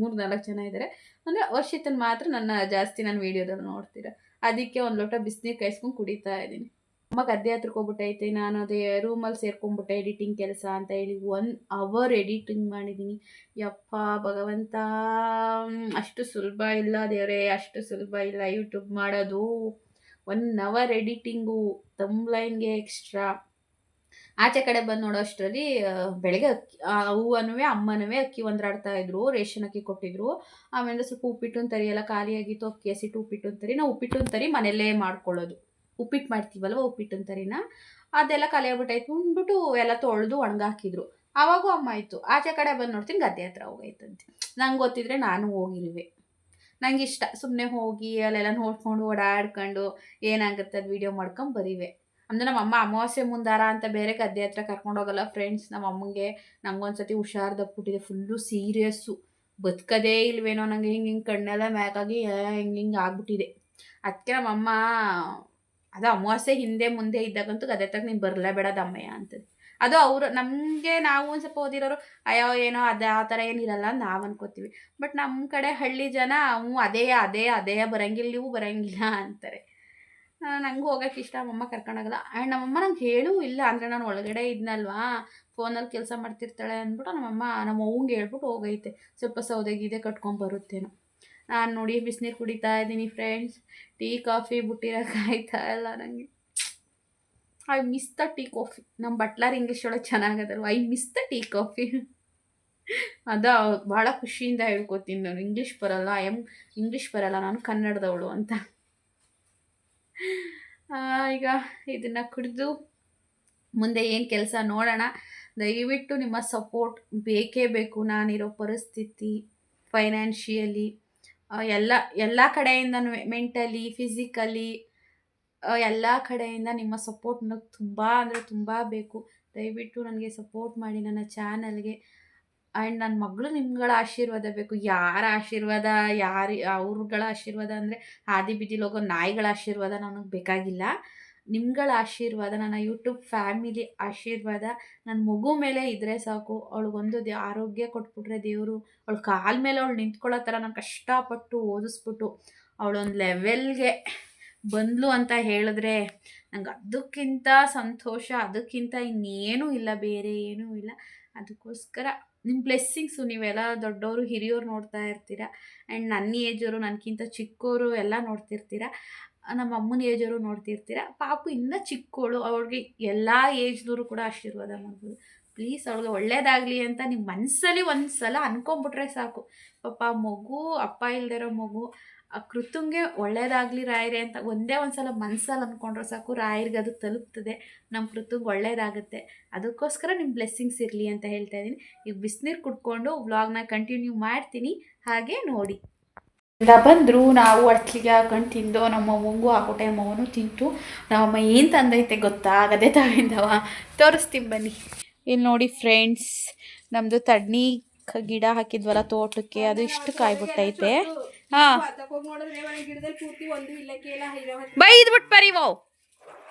ಮೂರು ನಾಲ್ಕು ಜನ ಇದ್ದಾರೆ ಅಂದರೆ ವರ್ಷಿತನ ಮಾತ್ರ ನನ್ನ ಜಾಸ್ತಿ ನಾನು ವೀಡಿಯೋದಲ್ಲಿ ನೋಡ್ತೀರ ಅದಕ್ಕೆ ಒಂದು ಲೋಟ ಬಿಸಿನೀರು ಕಾಯಿಸ್ಕೊಂಡು ಕುಡಿತಾ ಇದ್ದೀನಿ. ಅಮ್ಮ ಗದ್ದೆ ಹತ್ರಕ್ಕೆ ಹೋಗ್ಬಿಟ್ಟೈತೆ. ನಾನು ಅದೇ ರೂಮಲ್ಲಿ ಸೇರ್ಕೊಂಡ್ಬಿಟ್ಟೆ ಎಡಿಟಿಂಗ್ ಕೆಲಸ ಅಂತ ಹೇಳಿ ಒನ್ ಅವರ್ ಎಡಿಟಿಂಗ್ ಮಾಡಿದ್ದೀನಿ ಯಪ್ಪ, ಭಗವಂತ. ಅಷ್ಟು ಸುಲಭ ಇಲ್ಲ ದೇವರೇ, ಅಷ್ಟು ಸುಲಭ ಇಲ್ಲ ಯೂಟ್ಯೂಬ್ ಮಾಡೋದು. ಒನ್ ಅವರ್ ಎಡಿಟಿಂಗು ಲೈನ್ಗೆ ಎಕ್ಸ್ಟ್ರಾ ಆಚೆ ಕಡೆ ಬಂದು ನೋಡೋ ಅಷ್ಟರಲ್ಲಿ ಬೆಳಗ್ಗೆ ಅಕ್ಕಿ ಹೂವನೂ ಅಮ್ಮನೂ ಅಕ್ಕಿ ಒಂದ್ರಾಡ್ತಾ ಇದ್ರು, ರೇಷನ್ ಅಕ್ಕಿ ಕೊಟ್ಟಿದ್ರು. ಆಮೇಲೆ ಸ್ವಲ್ಪ ಉಪ್ಪಿಟ್ಟು ತರಿ ಎಲ್ಲ ಖಾಲಿಯಾಗಿತ್ತು ಅಕ್ಕಿ ಹಸಿಟ್ಟು ಉಪ್ಪಿಟ್ಟು ತರಿ. ನಾವು ಉಪ್ಪಿಟ್ಟು ತರಿ ಮನೆಯಲ್ಲೇ ಮಾಡ್ಕೊಳ್ಳೋದು. ಉಪ್ಪಿಟ್ಟು ಮಾಡ್ತೀವಲ್ವ ಉಪ್ಪಿಟ್ಟು ತರಿನ? ಅದೆಲ್ಲ ಕಲೆ ಆಗ್ಬಿಟ್ಟಾಯ್ತು ಅಂದ್ಬಿಟ್ಟು ಎಲ್ಲ ತೊಳೆದು ಒಣಗಾಕಿದ್ರು. ಆವಾಗೂ ಅಮ್ಮ ಇತ್ತು ಆಚೆ ಕಡೆ ಬಂದು ನೋಡ್ತೀನಿ ಗದ್ದೆ ಹತ್ರ ಹೋಗೈತಂತೆ. ನಂಗೆ ಗೊತ್ತಿದ್ರೆ ನಾನು ಹೋಗಿರುವೆ ನಂಗೆ ಇಷ್ಟ ಸುಮ್ಮನೆ ಹೋಗಿ ಅಲ್ಲೆಲ್ಲ ನೋಡ್ಕೊಂಡು ಓಡಾಡ್ಕೊಂಡು ಏನಾಗುತ್ತೆ ಅದು ವೀಡಿಯೋ ಮಾಡ್ಕೊಂಡು ಬರೀವೆ. ಅಂದರೆ ನಮ್ಮ ಅಮ್ಮ ಅಮಾವಾಸ್ಯೆ ಮುಂದಾರ ಅಂತ ಬೇರೆ ಗದ್ದೆ ಹತ್ರ ಕರ್ಕೊಂಡು ಹೋಗಲ್ಲ ಫ್ರೆಂಡ್ಸ್ ನಮ್ಮ ಅಮ್ಮಂಗೆ ನಂಗೊಂದ್ಸತಿ ಹುಷಾರು ತಪ್ಪಿಟ್ಟಿದೆ ಫುಲ್ಲು ಸೀರಿಯಸ್ಸು ಬದುಕದೇ ಇಲ್ವೇನೋ ನನಗೆ ಹಿಂಗೆ ಹಿಂಗೆ ಕಣ್ಣೆಲ್ಲ ಮ್ಯಾಕಾಗಿ ಹಿಂಗೆ ಹಿಂಗೆ ಆಗ್ಬಿಟ್ಟಿದೆ. ಅದಕ್ಕೆ ನಮ್ಮಮ್ಮ ಅದು ಅಮಾವಾಸ್ಯೆ ಹಿಂದೆ ಮುಂದೆ ಇದ್ದಾಗಂತೂ ಅದೇ ತಕ್ಕ ನೀನು ಬರಲೇಬೇಡ ದಮ್ಮಯ್ಯ ಅಂತದೆ ಅದು ಅವರು ನಮಗೆ ನಾವು ಒಂದು ಸ್ವಲ್ಪ ಓದಿರೋರು, ಅಯ್ಯೋ ಏನೋ ಅದೇ ಆ ಥರ ಏನಿರಲ್ಲ ಅಂತ ನಾವು ಅನ್ಕೋತೀವಿ. ಬಟ್ ನಮ್ಮ ಕಡೆ ಹಳ್ಳಿ ಜನ, ಹ್ಞೂ, ಅದೇ ಅದೇ ಅದೇ, ಬರಂಗಿಲ್ಲ, ನೀವು ಬರಂಗಿಲ್ಲ ಅಂತಾರೆ. ನಂಗೆ ಹೋಗೋಕೆ ಇಷ್ಟ, ನಮ್ಮಮ್ಮ ಕರ್ಕೊಂಡೋಗಲ್ಲ. ಆ್ಯಂಡ್ ನಮ್ಮಮ್ಮ ನಂಗೆ ಹೇಳೂ ಇಲ್ಲ. ಅಂದರೆ ನಾನು ಒಳಗಡೆ ಇದ್ನಲ್ವಾ, ಫೋನಲ್ಲಿ ಕೆಲಸ ಮಾಡ್ತಿರ್ತಾಳೆ ಅಂದ್ಬಿಟ್ಟು ನಮ್ಮಮ್ಮ ನಮ್ಮ ಅವ್ವಂಗೆ ಹೇಳ್ಬಿಟ್ಟು ಹೋಗೈತೆ. ಸ್ವಲ್ಪ ಸೌದೆ ಗೀದೆ ಕಟ್ಕೊಂಡು ಬರುತ್ತೇನೋ. ನಾನು ನೋಡಿ ಬಿಸಿನೀರು ಕುಡಿತಾ ಇದ್ದೀನಿ ಫ್ರೆಂಡ್ಸ್ ಟೀ ಕಾಫಿ ಬುಟ್ಟಿರೋಕ್ಕಾಯ್ತಾ ಇಲ್ಲ ನನಗೆ I miss the tea coffee ನಮ್ಮ ಬಟ್ಲರ್ ಇಂಗ್ಲೀಷ್ ಒಳಗೆ ಚೆನ್ನಾಗದಲ್ವ? I miss the tea coffee ಅದ ಭಾಳ ಖುಷಿಯಿಂದ ಹೇಳ್ಕೊತೀನಿ ನಾನು. ಇಂಗ್ಲೀಷ್ ಬರಲ್ಲ ಐ ಎಂ ಇಂಗ್ಲೀಷ್ ಬರಲ್ಲ, ನಾನು ಕನ್ನಡದವಳು ಅಂತ. ಈಗ ಇದನ್ನು ಕುಡಿದು ಮುಂದೆ ಏನು ಕೆಲಸ ನೋಡೋಣ. ದಯವಿಟ್ಟು ನಿಮ್ಮ ಸಪೋರ್ಟ್ ಬೇಕೇ ಬೇಕು. ನಾನಿರೋ ಪರಿಸ್ಥಿತಿ ಫೈನಾನ್ಷಿಯಲಿ ಎಲ್ಲ ಎಲ್ಲ ಕಡೆಯಿಂದ ಮೆಂಟಲಿ, ಫಿಸಿಕಲಿ ಎಲ್ಲ ಕಡೆಯಿಂದ ನಿಮ್ಮ ಸಪೋರ್ಟ್ ನನಗೆ ತುಂಬ ಅಂದರೆ ತುಂಬ ಬೇಕು. ದಯವಿಟ್ಟು ನನಗೆ ಸಪೋರ್ಟ್ ಮಾಡಿ ನನ್ನ ಚಾನಲ್ಗೆ. ಆ್ಯಂಡ್ ನನ್ನ ಮಗಳು ನಿಮ್ಗಳ ಆಶೀರ್ವಾದ ಬೇಕು. ಯಾರ ಆಶೀರ್ವಾದ, ಯಾರು, ಅವ್ರುಗಳ ಆಶೀರ್ವಾದ ಅಂದರೆ ಹಾದಿ ಬೀದಿಲಿ ನಾಯಿಗಳ ಆಶೀರ್ವಾದ ನನಗೆ ಬೇಕಾಗಿಲ್ಲ. ನಿಮ್ಗಳ ಆಶೀರ್ವಾದ, ನನ್ನ ಯೂಟ್ಯೂಬ್ ಫ್ಯಾಮಿಲಿ ಆಶೀರ್ವಾದ ನನ್ನ ಮಗು ಮೇಲೆ ಇದ್ದರೆ ಸಾಕು. ಅವಳಿಗೊಂದು ದೇ, ಆರೋಗ್ಯ ಕೊಟ್ಬಿಟ್ರೆ ದೇವರು, ಅವಳ ಕಾಲ ಮೇಲೆ ಅವಳು ನಿಂತ್ಕೊಳ್ಳೋ ಥರ ನಾನು ಕಷ್ಟಪಟ್ಟು ಓದಿಸ್ಬಿಟ್ಟು ಅವಳೊಂದು ಲೆವೆಲ್ಗೆ ಬಂದ್ಲು ಅಂತ ಹೇಳಿದ್ರೆ ನಂಗೆ ಅದಕ್ಕಿಂತ ಸಂತೋಷ, ಅದಕ್ಕಿಂತ ಇನ್ನೇನೂ ಇಲ್ಲ, ಬೇರೆ ಏನೂ ಇಲ್ಲ. ಅದಕ್ಕೋಸ್ಕರ ನಿಮ್ಮ ಬ್ಲೆಸ್ಸಿಂಗ್ಸು ನೀವೆಲ್ಲ ದೊಡ್ಡವರು ಹಿರಿಯವ್ರು ನೋಡ್ತಾ ಇರ್ತೀರ? ಆ್ಯಂಡ್ ನನ್ನ ಏಜವರು ನನಗಿಂತ ಚಿಕ್ಕವರು ಎಲ್ಲ ನೋಡ್ತಿರ್ತೀರ? ನಮ್ಮ ಅಮ್ಮನ ಏಜವರು ನೋಡ್ತಿರ್ತೀರ. ಪಾಪು ಇನ್ನೂ ಚಿಕ್ಕವಳು ಅವ್ರಿಗೆ ಎಲ್ಲ ಏಜ್ನವರು ಕೂಡ ಆಶೀರ್ವಾದ ಮಾಡ್ಬೋದು. ಪ್ಲೀಸ್ ಅವ್ಳಿಗೆ ಒಳ್ಳೇದಾಗಲಿ ಅಂತ ನಿಮ್ಮ ಮನಸ್ಸಲ್ಲಿ ಒಂದು ಸಲ ಅನ್ಕೊಂಬಿಟ್ರೆ ಸಾಕು. ಪಾಪ ಮಗು, ಅಪ್ಪ ಇಲ್ದಿರೋ ಮಗು, ಆ ಕೃತುಂಗೆ ಒಳ್ಳೇದಾಗಲಿ ರಾಯರೇ ಅಂತ ಒಂದೇ ಒಂದು ಸಲ ಮನ್ಸಲ್ಲಿ ಅಂದ್ಕೊಂಡ್ರೆ ಸಾಕು. ರಾಯರಿಗೆ ಅದು ತಲುಪ್ತದೆ. ನಮ್ಮ ಕೃತಂಗೆ ಒಳ್ಳೇದಾಗುತ್ತೆ. ಅದಕ್ಕೋಸ್ಕರ ನಿಮ್ಮ ಬ್ಲೆಸ್ಸಿಂಗ್ಸ್ ಇರಲಿ ಅಂತ ಹೇಳ್ತಾ ಇದ್ದೀನಿ. ಈಗ ಬಿಸಿನೀರು ಕುಡ್ಕೊಂಡು ವ್ಲಾಗ್ನ ಕಂಟಿನ್ಯೂ ಮಾಡ್ತೀನಿ. ಹಾಗೆ ನೋಡಿ. ಬಂದರು ನಾವು ಅಟ್ಲಿಗೆ ಹಾಕೊಂಡು ತಿಂದು ನಮ್ಮ ಮುಂಗು ಹಾಕೊಟ್ಟೆ ತಿಂತು ತಿಂತು. ನಮ್ಮಮ್ಮ ಏನು ತಂದೈತೆ ಗೊತ್ತಾ? ಆಗದೆ ತಗೊಂಡವ ತೋರಿಸ್ತೀನಿ ಬನ್ನಿ. ಇಲ್ಲಿ ನೋಡಿ ಫ್ರೆಂಡ್ಸ್ ನಮ್ಮದು ತಡ್ನಿ ಗಿಡ ಹಾಕಿದ್ವಲ್ಲ ತೋಟಕ್ಕೆ, ಅದು ಇಷ್ಟು ಕಾಯ್ಬಿಟ್ಟೈತೆ. ಹಾಂ. ಬೈದ್ಬಿಟ್ಟು ಪರಿವೋ.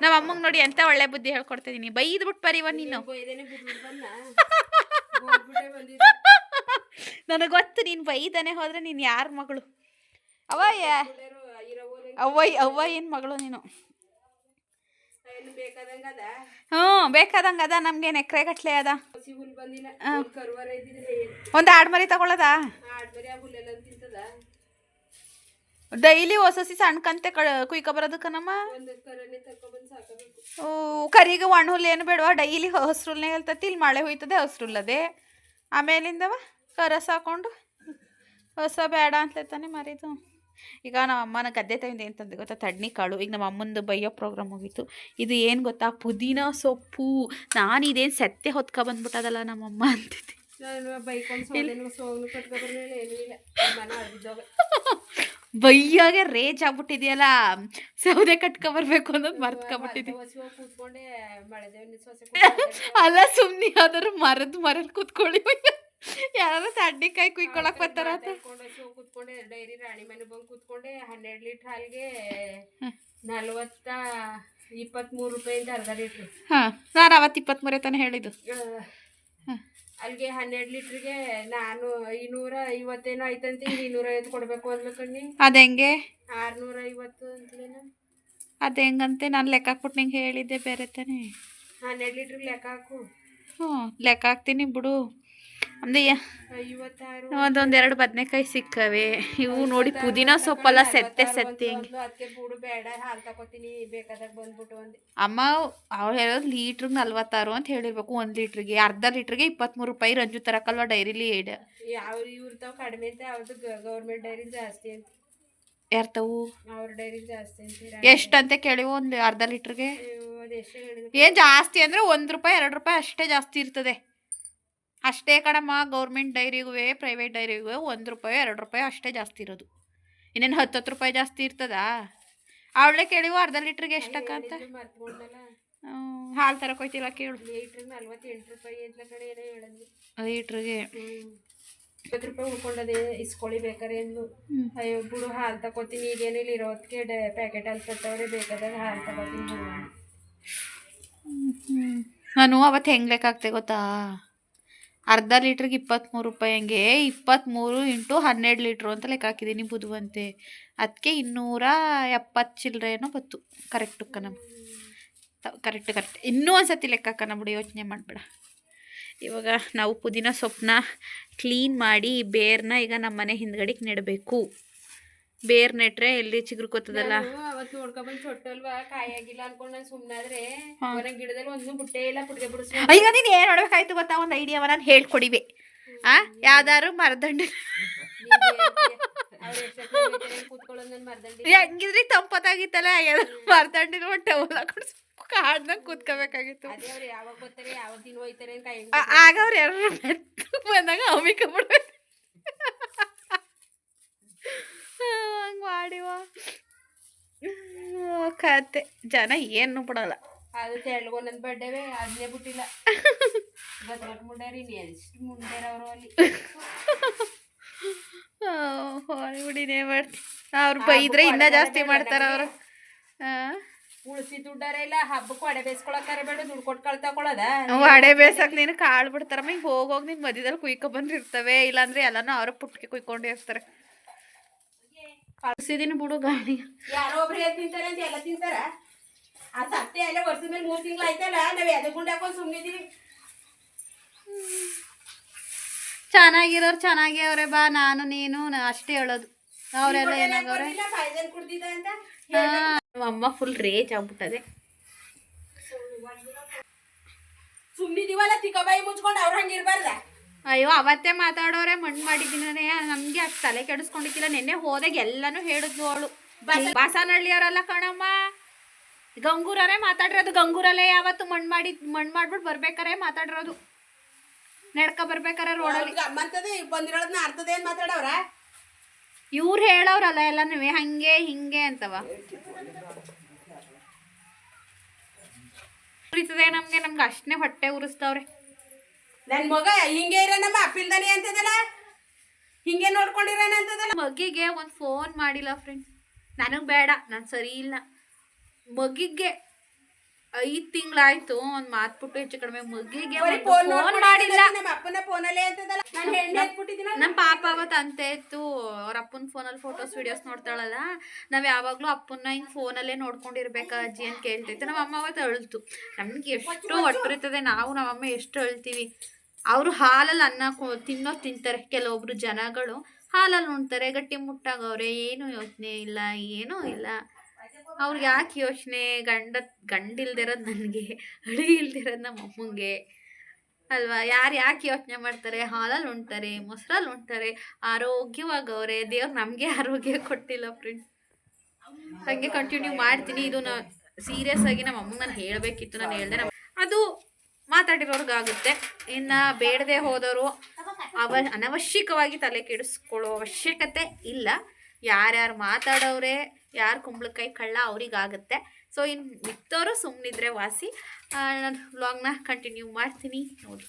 ನಮ್ಮ ಅಮ್ಮಂಗೆ ನೋಡಿ ಎಂತ ಒಳ್ಳೆ ಬುದ್ಧಿ ಹೇಳ್ಕೊಡ್ತಾ ಇದೀನಿ ಬೈದ್ಬಿಟ್ಟು ಪರಿವ ನೀನು. <laughs> ನನಗೆ ಗೊತ್ತು, ನೀನು ಬೈದಾನೆ ಹೋದ್ರೆ ನೀನು ಯಾರ ಮಗಳು? ಅವ ಯಾ- ಅವ್ವ ಅವ್ವ ಏನು ಮಗಳು ನೀನು? ಹ್ಞೂ ಬೇಕಾದಂಗೆ ಅದ ನಮ್ಗೇನು ಎಕರೆ ಗಟ್ಲೆ ಅದ ಒಂದು ಆಡು ಮರಿ ತಗೊಳ್ಳೋದಾ ಡೈಲಿ ಹೊಸಸಿ ಸಣ್ಣ ಕಂತೆ ಕ ಕುಯ್ಕೊ ಬರೋದಕ್ಕ ನಮ್ಮ ಓ ಕರಿಗೆ ಒಣ ಹುಲ್ಲು ಏನು ಬೇಡವಾ? ಡೈಲಿ ಹಸ್ರುಲ್ನೇ ಹೇಳ್ತತಿ ಇಲ್ಲಿ ಮಳೆ ಹೋಯ್ತದೆ ಹಸ್ರುಲ್ಲದೆ ಆಮೇಲಿಂದವ? ಕರಸ ಹಾಕೊಂಡು? ಹೊಸ ಬೇಡ ಅಂತಲೇ ತಾನೆ ಮರಿದು. ಈಗ ನಮ್ಮ ಅಮ್ಮನ ಗದ್ದೆ ತಂದೆ ಅಂತಂದು ಗೊತ್ತಾ? ತಡ್ನಿ ಕಾಳು. ಈಗ ನಮ್ಮ ಅಮ್ಮಂದು ಬೈಯೋ ಪ್ರೋಗ್ರಾಮ್ ಹೋಗಿತ್ತು ಇದು ಏನು ಗೊತ್ತಾ? ಪುದೀನ ಸೊಪ್ಪು. ನಾನು ಇದೇನು ಸತ್ತೆ ಹೊತ್ಕೊ ಬಂದ್ಬಿಟ್ಟದಲ್ಲ ನಮ್ಮಮ್ಮ ಅಂತಿದ್ದೆ. ಬೈಯಾಗೆ ರೇಜ್ ಆಗ್ಬಿಟ್ಟಿದೆಯಲ್ಲ. ಸೌದೆ ಕಟ್ಕೊಬರ್ಬೇಕು ಅನ್ನೋದು ಮರ್ತ್ಕೊಬಿಟ್ಟಿದ್ದೆ. ಅಲ್ಲ ಸುಮ್ಮನೆ ಆದರೂ ಮರದ ಮರದ ಕೂತ್ಕೊಳ್ಳಿ. ಯಾರು ಕೈ ಕುಯ್ಕೊಳಕ್ ಬರ್ತಾರ ಕುತ್ಕೊಂಡೆ ಡೈರಿ ರಾಣಿ ಮನೆ ಬಂದು ಕುತ್ಕೊಂಡೆ ಹನ್ನೆರಡು ಲೀಟ್ರ್ ಹಾಲ್ಗೆ ನಲ್ವತ್ತ ಇಪ್ಪತ್ಮೂರು ರೂಪಾಯಿಂದ ಅರ್ಧ ಲೀಟ್ರ್. ಹಾಂ ನಾನು ಅವತ್ತು ಇಪ್ಪತ್ತ್ಮೂರೇ ತಾನೇ ಹೇಳಿದ್ದು. ಅಲ್ಲಿಗೆ ಹನ್ನೆರಡು ಲೀಟ್ರಿಗೆ ನಾನು ಐನೂರ ಐವತ್ತೇನೋ ಐತಂತ ಇನ್ನೂರ ಐವತ್ತು ಕೊಡಬೇಕು ಅಂದ್ಬೇಕಣ್ಣಿ ಅದು ಹೆಂಗೆ? ಆರ್ನೂರ ಐವತ್ತು ಅಂತಲೇನ ಅದು ಹೆಂಗಂತೆ? ನಾನು ಲೆಕ್ಕ ಹಾಕ್ಬಿಟ್ಟು ನಿಂಗೆ ಹೇಳಿದ್ದೆ ಬೇರೆ ತಾನೇ. ಹನ್ನೆರಡು ಲೀಟ್ರಿಗೆ ಲೆಕ್ಕ ಹಾಕು. ಹ್ಞೂ ಲೆಕ್ಕ ಹಾಕ್ತೀನಿ ಬಿಡು. ಅಂದ್ರೆ ಒಂದೊಂದು ಎರಡು ಬದನೆಕಾಯಿ ಸಿಕ್ಕವೆ. ಇವು ನೋಡಿ ಪುದೀನ ಸೊಪ್ಪಲ್ಲ ಸೆತ್ತೆ ಸೆತ್ತೆ ಅಮ್ಮ ಅವ್ರು ಹೇಳೋದು ಲೀಟ್ರಿಗೆ ನಲ್ವತ್ತಾರು ಅಂತ ಹೇಳಿರ್ಬೇಕು, ಒಂದು ಲೀಟ್ರಿಗೆ. ಅರ್ಧ ಲೀಟ್ರಿಗೆ ಇಪ್ಪತ್ತ್ಮೂರು ರೂಪಾಯಿ ರಂಜು ತರಕಲ್ವ ಡೈರಿಲಿ ಏಡ್ ಜಾಸ್ತಿ ಅಂತ ಯಾರ್ತವು? ಎಷ್ಟಂತೆ ಕೇಳಿವು ಒಂದು ಅರ್ಧ ಲೀಟ್ರಿಗೆ? ಏನು ಜಾಸ್ತಿ ಅಂದ್ರೆ ಒಂದು ರೂಪಾಯಿ, ಎರಡು ರೂಪಾಯಿ ಅಷ್ಟೇ ಜಾಸ್ತಿ ಇರ್ತದೆ. ಅಷ್ಟೇ ಕಣಮ್ಮ ಗೌರ್ಮೆಂಟ್ ಡೈರಿಗೂ ಪ್ರೈವೇಟ್ ಡೈರಿಗೂ ಒಂದು ರೂಪಾಯಿ ಎರಡು ರೂಪಾಯಿ ಅಷ್ಟೇ ಜಾಸ್ತಿ ಇರೋದು. ಇನ್ನೇನು ಹತ್ತು ಹತ್ತು ರೂಪಾಯಿ ಜಾಸ್ತಿ ಇರ್ತದಾ? ಅವಳೇ ಕೇಳಿವು ಅರ್ಧ ಲೀಟ್ರಿಗೆ ಎಷ್ಟಕ್ಕ ಅಂತ ಹಾಲು ತರಕ್ಕೆ ಹೋಯ್ತಿಲ್ಲ ಕೇಳು. ಲೀಟ್ರಿಗೆ ಇಪ್ಪತ್ತು ರೂಪಾಯಿ ಉಳ್ಕೊಂಡದೆ ಇಸ್ಕೊಳ್ಳಿ ಬೇಕಾರೆ ಎಂದು. ಅಯ್ಯೋ ಬಿಡು ಹಾಲು ತಗೋತೀನಿ ಈಗೇನು ಇಲ್ಲಿ ಇರೋದಕ್ಕೆ ಪ್ಯಾಕೆಟ್ ಹಾಲು ತರ್ತವ್ರೆ ಬೇಕಾದಾಗ ಹಾಲು ತಗೋತೀನಿ. ನಾನು ಅವತ್ತು ಹೆಂಗೆ ಬೇಕಾಗ್ತೆ ಗೊತ್ತಾ? ಅರ್ಧ ಲೀಟ್ರಿಗೆ ಇಪ್ಪತ್ತ್ಮೂರು ರೂಪಾಯಿ ಹಂಗೆ. ಇಪ್ಪತ್ತ್ಮೂರು ಇಂಟು ಹನ್ನೆರಡು ಲೀಟ್ರು ಅಂತ ಲೆಕ್ಕ ಹಾಕಿದ್ದೀನಿ ಬುಧವಂತೆ. ಅದಕ್ಕೆ ಇನ್ನೂರ ಎಪ್ಪತ್ತು ಚಿಲ್ಲರೆ ಏನೋ ಬತ್ತು ಕರೆಕ್ಟು ಕಣಮ್ಮ. ಕರೆಕ್ಟ್ ಕರೆಕ್ಟ್ ಇನ್ನೂ ಒಂದು ಸತಿ ಲೆಕ್ಕ ಹಾಕೋಣ ಬಿಡು, ಯೋಚನೆ ಮಾಡಬೇಡ. ಇವಾಗ ನಾವು ಪುದೀನ ಸೊಪ್ಪನ್ನ ಕ್ಲೀನ್ ಮಾಡಿ ಬೇರನ್ನ ಈಗ ನಮ್ಮ ಮನೆ ಹಿಂದ್ಗಡೆಗೆ ನೆಡಬೇಕು. ಬೇರ್ ನೆಟ್ರೆ ಎಲ್ಲಿ ಚಿಗುರ್ಕೋತದಲ್ಲ? ಕೊತ್ತದಲ್ಲ ಅವತ್ತು ಚೊಟ್ಟಲ್ವಾ ಕಾಯಿ ಆಗಿಲ್ಲ ಅನ್ಕೊಂಡು ನಾನು ಸುಮ್ಮನಾದ್ರೆ. ಗಿಡದಲ್ಲಿ ಒಂದು ಬುಟ್ಟೆ ಇಲ್ಲ ಪುಟ್ಗೆ ಬಿಡಿಸ್ ಈಗ ನೀನು ಏನು ನೋಡ್ಬೇಕಾಯ್ತು ಗೊತ್ತಾ? ಒಂದು ಐಡಿಯಾವ ನಾನು ಹೇಳ್ಕೊಡಿವೆ. ಆ? ಯಾವ್ದಾರು ಮರದಂಡ. ಹೆಂಗಿದ್ರಿ ತಂಪತ್ತಾಗಿತ್ತಲ್ಲ ಮರದಂಡಿನ ಒಂದು ಟವಲ್ ಹಾಕೊಂಡು ಕೂತ್ಕೋಬೇಕಾಗಿತ್ತು. ಆಗ ಅವ್ರು ಯಾರು ಬಂದಾಗ ಅಮಿಕ ಬಿಡ್ಬೇಕು. ಹಂಗೆ ಮಾಡಿವ. ಕತೆ. ಜನ ಏನು ಬಿಡಲ್ಲ ಅದು ತೆಳ್ಗೊ ನನ್ನ ಬರ್ಡೇವೆ ಅದನ್ನೇ ಬಿಟ್ಟಿಲ್ಲ. ಗಟ್ಗಟ್ ಮುಂಡಾರಿ ಎಷ್ಟು ಮುಂಡಾರ ಅವರು ಅಲ್ಲಿ. ಹೊರಬಿಡಿನೇ ಮಾಡ್ತಿ ಅವ್ರು ಬೈದ್ರೆ ಇನ್ನೂ ಜಾಸ್ತಿ ಮಾಡ್ತಾರ ಅವರು. ಉಳಿಸಿ ದುಡ್ಡಾರ ಇಲ್ಲ ಹಬ್ಬಕ್ಕೂ ಒಡೆ ಬೇಯಿಸ್ಕೊಳಕ್ಕಾರ ಬೇಡ ದುಡ್ಡು ಕೊಟ್ಟು ಕಳ್ ತಗೊಳದ. ವಡೆ ಬೇಸಕ್ ನೀನು ಕಾಳು ಬಿಡ್ತಾರಮ್ಮ. ಹಿಂಗೆ ಹೋಗೋಗಿ ನಿನ್ ಮಧ್ಯದಲ್ಲಿ ಕುಯ್ಕೊ ಬಂದಿರ್ತವೆ. ಇಲ್ಲಾಂದ್ರೆ ಎಲ್ಲಾನು ಅವ್ರ ಪುಟ್ಟಿಗೆ ಕುಯ್ಕೊಂಡಿರ್ತಾರೆ ಕಳ್ಸಿದೀನಿ ಬಿಡು ಗಾಳಿ ಯಾರೋ ಒಬ್ರು ಏನ್ ತಿಂತಾರೆ ಅಂತ ಎಲ್ಲ ತಿಂತಾರ. ಆ ಸತ್ತೆ ಎಲ್ಲ ವರ್ಷದ ಮೇಲೆ ಮೂರು ತಿಂಗಳು ಆಯ್ತಲ್ಲ ನಾವ್ ಎದೆ ಗುಂಡೆ ಹಾಕೊಂಡು ಸುಮ್ಮನಿದೀವಿ ಚೆನ್ನಾಗಿರೋರು ಚೆನ್ನಾಗಿಯವ್ರೆ ಬಾ ನಾನು ನೀನು ಅಷ್ಟೇ ಹೇಳೋದು. ಅವರೆಲ್ಲ ಏನಾಗವ್ರೆ ಅಮ್ಮ ಫುಲ್ ರೇಜ್ ಆಗ್ಬಿಟ್ಟದೆ. ಸುಮ್ಮನಿದೀವಲ್ಲ ತಿಕ್ಕಬಾಯಿ ಮುಚ್ಕೊಂಡು ಅವ್ರ ಹಂಗಿರ್ಬಾರ್ದ ಅಯ್ಯೋ ಅವತ್ತೇ ಮಾತಾಡೋರೆ ಮಣ್ಣು ಮಾಡಿದ್ದೀನೇ ನಮಗೆ ಅಷ್ಟು ತಲೆ ಕೆಡಿಸ್ಕೊಂಡಿದ್ದಿಲ್ಲ. ನಿನ್ನೆ ಹೋದಾಗ ಎಲ್ಲಾನು ಹೇಳಿದ್ಲು ಅವಳು. ಬಾಸನಹಳ್ಳಿಯವರೆಲ್ಲ ಕಣಮ್ಮ? ಗಂಗೂರರೇ ಮಾತಾಡಿರೋದು. ಗಂಗೂರಲ್ಲೇ ಯಾವತ್ತು ಮಣ್ಣು ಮಾಡಿ ಮಣ್ಣು ಮಾಡ್ಬಿಟ್ಟು ಬರ್ಬೇಕಾರೆ ಮಾತಾಡಿರೋದು. ನಡ್ಕ ಬರ್ಬೇಕಾರೆ ರೋಡಲ್ಲಿ ಬಂದಿರೋದನ್ನ ಅರ್ಥದ ಏನ್ ಮಾತಾಡವ್ರ? ಇವ್ರು ಹೇಳೋರಲ್ಲ ಎಲ್ಲನೂ. ಹಂಗೆ ಹಿಂಗೆ ಅಂತವ. ಉರಿತದೆ ನಮ್ಗೆ. ನಮ್ಗೆ ಅಷ್ಟನೇ ಹೊಟ್ಟೆ ಉರಿಸ್ತವ್ರೆ. ನನ್ ಮಗ ಹಿಂಗೆ ಇರೋನಮ್ಮ ಅಪ್ಪಿಲ್ದಾನೆ ಅಂತದಲ್ಲ? ಹಿಂಗೆ ನೋಡ್ಕೊಂಡಿರೋಣ ಅಂತದಲ್ಲ ಮಗಿಗೆ ಒಂದು ಫೋನ್ ಮಾಡಿಲ್ಲ ಫ್ರೆಂಡ್ಸ್ ನನಗೆ ಬೇಡ, ನಾನು ಸರಿ ಇಲ್ಲ. ಮಗಿಗೆ ಐದು ತಿಂಗಳಾಯ್ತು ಒಂದು ಮಾತ್ಬಿಟ್ಟು ಹೆಚ್ಚು ಕಡಿಮೆ ಮಗಿಗೆ ಫೋನ್ ಮಾಡಿಲ್ಲ. ನಮ್ಮ ಅಪ್ಪನ ಫೋನಲ್ಲೇ ಅಂತದಲ್ಲ. ನಾನು ಹೆಣ್ಣೆ ಹಾಕ್ಬಿಟ್ಟಿದ್ದೀನ ನಮ್ಮ ಪಾಪ ಅವತ್ತು ಅಂತ ಇತ್ತು ಅವ್ರ ಅಪ್ಪನ ಫೋನಲ್ಲಿ ಫೋಟೋಸ್ ವಿಡಿಯೋಸ್ ನೋಡ್ತಾಳಲ್ಲ. ನಾವು ಯಾವಾಗಲೂ ಅಪ್ಪನ ಹಿಂಗೆ ಫೋನಲ್ಲೇ ನೋಡ್ಕೊಂಡಿರ್ಬೇಕಾ ಅಜ್ಜಿ ಅಂತ ಕೇಳ್ತೈತೆ ನಮ್ಮ ಅಮ್ಮ ಅವತ್ತು ಅಳ್ತು. ನಮ್ಗೆ ಎಷ್ಟು ಒಟ್ಟಿರ್ತದೆ ನಾವು ನಮ್ಮಮ್ಮ ಎಷ್ಟು ಅಳ್ತೀವಿ. ಅವರು ಹಾಲಲ್ಲಿ ಅನ್ನ ತಿನ್ನೋ ತಿಂತಾರೆ. ಕೆಲವೊಬ್ರು ಜನಗಳು ಹಾಲಲ್ಲಿ ಉಣ್ತಾರೆ ಗಟ್ಟಿ ಮುಟ್ಟಾಗವ್ರೆ ಏನು ಯೋಚನೆ ಇಲ್ಲ ಏನೂ ಇಲ್ಲ. ಅವ್ರಿಗೆ ಯಾಕೆ ಯೋಚನೆ? ಗಂಡ, ಗಂಡಿಲ್ದಿರೋದು ನನಗೆ ಅಳಿ ಇಲ್ದಿರೋದು ನಮ್ಮ ಅಮ್ಮಂಗೆ. ಅಲ್ವಾ? ಯಾರು ಯಾಕೆ ಯೋಚನೆ ಮಾಡ್ತಾರೆ? ಹಾಲಲ್ಲಿ ಉಣ್ತಾರೆ ಮೊಸರಲ್ಲಿ ಉಣ್ತಾರೆ. ಆರೋಗ್ಯವಾಗವ್ರೆ ದೇವ್ರು ನಮಗೆ ಆರೋಗ್ಯ ಕೊಟ್ಟಿಲ್ಲ ಫ್ರೆಂಡ್ಸ್ ಹಾಗೆ ಕಂಟಿನ್ಯೂ ಮಾಡ್ತೀನಿ. ಇದು ನಾ ಸೀರಿಯಸ್ ಆಗಿ ನಮ್ಮ ಅಮ್ಮಂಗೆ ನಾನು ಹೇಳಬೇಕಿತ್ತು. ನಾನು ಹೇಳ್ದೆ ನಮ್ಮ ಅದು ಮಾತಾಡಿರೋರ್ಗಾಗುತ್ತೆ. ಇನ್ನು ಬೇಡದೆ ಹೋದವರು ಅವ ಅನವಶ್ಯಕವಾಗಿ ತಲೆ ಕೆಡಿಸ್ಕೊಳ್ಳೋ ಅವಶ್ಯಕತೆ ಇಲ್ಲ. ಯಾರ್ಯಾರು ಮಾತಾಡೋರೆ ಯಾರು ಕುಂಬಳಕಾಯಿ ಕಳ್ಳ ಅವ್ರಿಗಾಗುತ್ತೆ. ಸೊ ಇನ್ನು ಮಿಕ್ಕವರು ಸುಮ್ಮನಿದ್ರೆ ವಾಸಿ. ನಾನು ವ್ಲಾಗ್ನ ಕಂಟಿನ್ಯೂ ಮಾಡ್ತೀನಿ. ನೋಡಿ.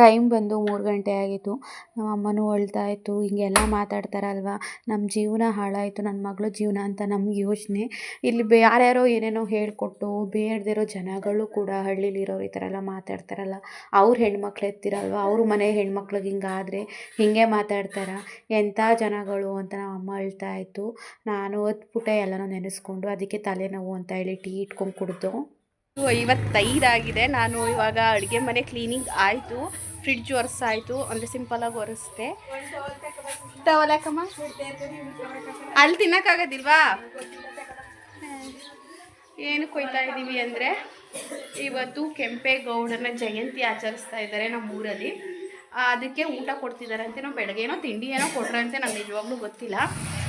ಟೈಮ್ ಬಂದು ಮೂರು ಗಂಟೆ ಆಗಿತ್ತು. ನಮ್ಮ ಅಮ್ಮನೂ ಅಳ್ತಾ ಇತ್ತು ಹಿಂಗೆಲ್ಲ ಮಾತಾಡ್ತಾರಲ್ವ? ನಮ್ಮ ಜೀವನ ಹಾಳಾಯಿತು. ನನ್ನ ಮಗಳ ಜೀವನ ಅಂತ ನಮ್ಗೆ ಯೋಚನೆ. ಇಲ್ಲಿ ಬೇ ಯಾರ್ಯಾರೋ ಏನೇನೋ ಹೇಳಿಕೊಟ್ಟು ಬೇಡದಿರೋ ಜನಗಳು ಕೂಡ ಹಳ್ಳಿಲಿರೋರು ಈ ಥರ ಎಲ್ಲ ಮಾತಾಡ್ತಾರಲ್ಲ. ಅವ್ರ ಹೆಣ್ಮಕ್ಳು ಎತ್ತಿರಲ್ವ? ಅವ್ರ ಮನೆ ಹೆಣ್ಮಕ್ಳಿಗೆ ಹಿಂಗಾದರೆ ಹಿಂಗೆ ಮಾತಾಡ್ತಾರ? ಎಂಥ ಜನಗಳು ಅಂತ ನಮ್ಮ ಅಮ್ಮ ಅಳ್ತಾ ಇತ್ತು ನಾನು ಹೊತ್ಬಿಟ್ಟೆ ಎಲ್ಲನೂ ನೆನೆಸ್ಕೊಂಡು ಅದಕ್ಕೆ ತಲೆನೋವು ಅಂತ ಹೇಳಿ ಟೀ ಇಟ್ಕೊಂಡು ಕುಡಿದು. ಐವತ್ತೈದಾಗಿದೆ ನಾನು ಇವಾಗ ಅಡುಗೆ ಮನೆ ಕ್ಲೀನಿಂಗ್ ಆಯಿತು. ಫ್ರಿಡ್ಜ್ ಒರೆಸಾಯಿತು, ಅಂದರೆ ಸಿಂಪಲಾಗಿ ಒರೆಸ್ದೆ. ಟವಲ್ ಅಲ್ಲಿ ತಿನ್ನೋಕ್ಕಾಗೋದಿಲ್ವಾ? ಏನು ಕೊಯ್ತಾ ಇದ್ದೀವಿ ಅಂದರೆ, ಇವತ್ತು ಕೆಂಪೇಗೌಡನ ಜಯಂತಿ ಆಚರಿಸ್ತಾ ಇದ್ದಾರೆ ನಮ್ಮ ಊರಲ್ಲಿ ಅದಕ್ಕೆ ಊಟ ಕೊಡ್ತಿದ್ದಾರೆ ಅಂತ ನಾವು ಬೆಳಗ್ಗೆ ಏನೋ ತಿಂಡಿ ಏನೋ ಕೊಟ್ರಂತೆ ನಮ್ಗೆ ನಿಜವಾಗ್ಲೂ ಗೊತ್ತಿಲ್ಲ.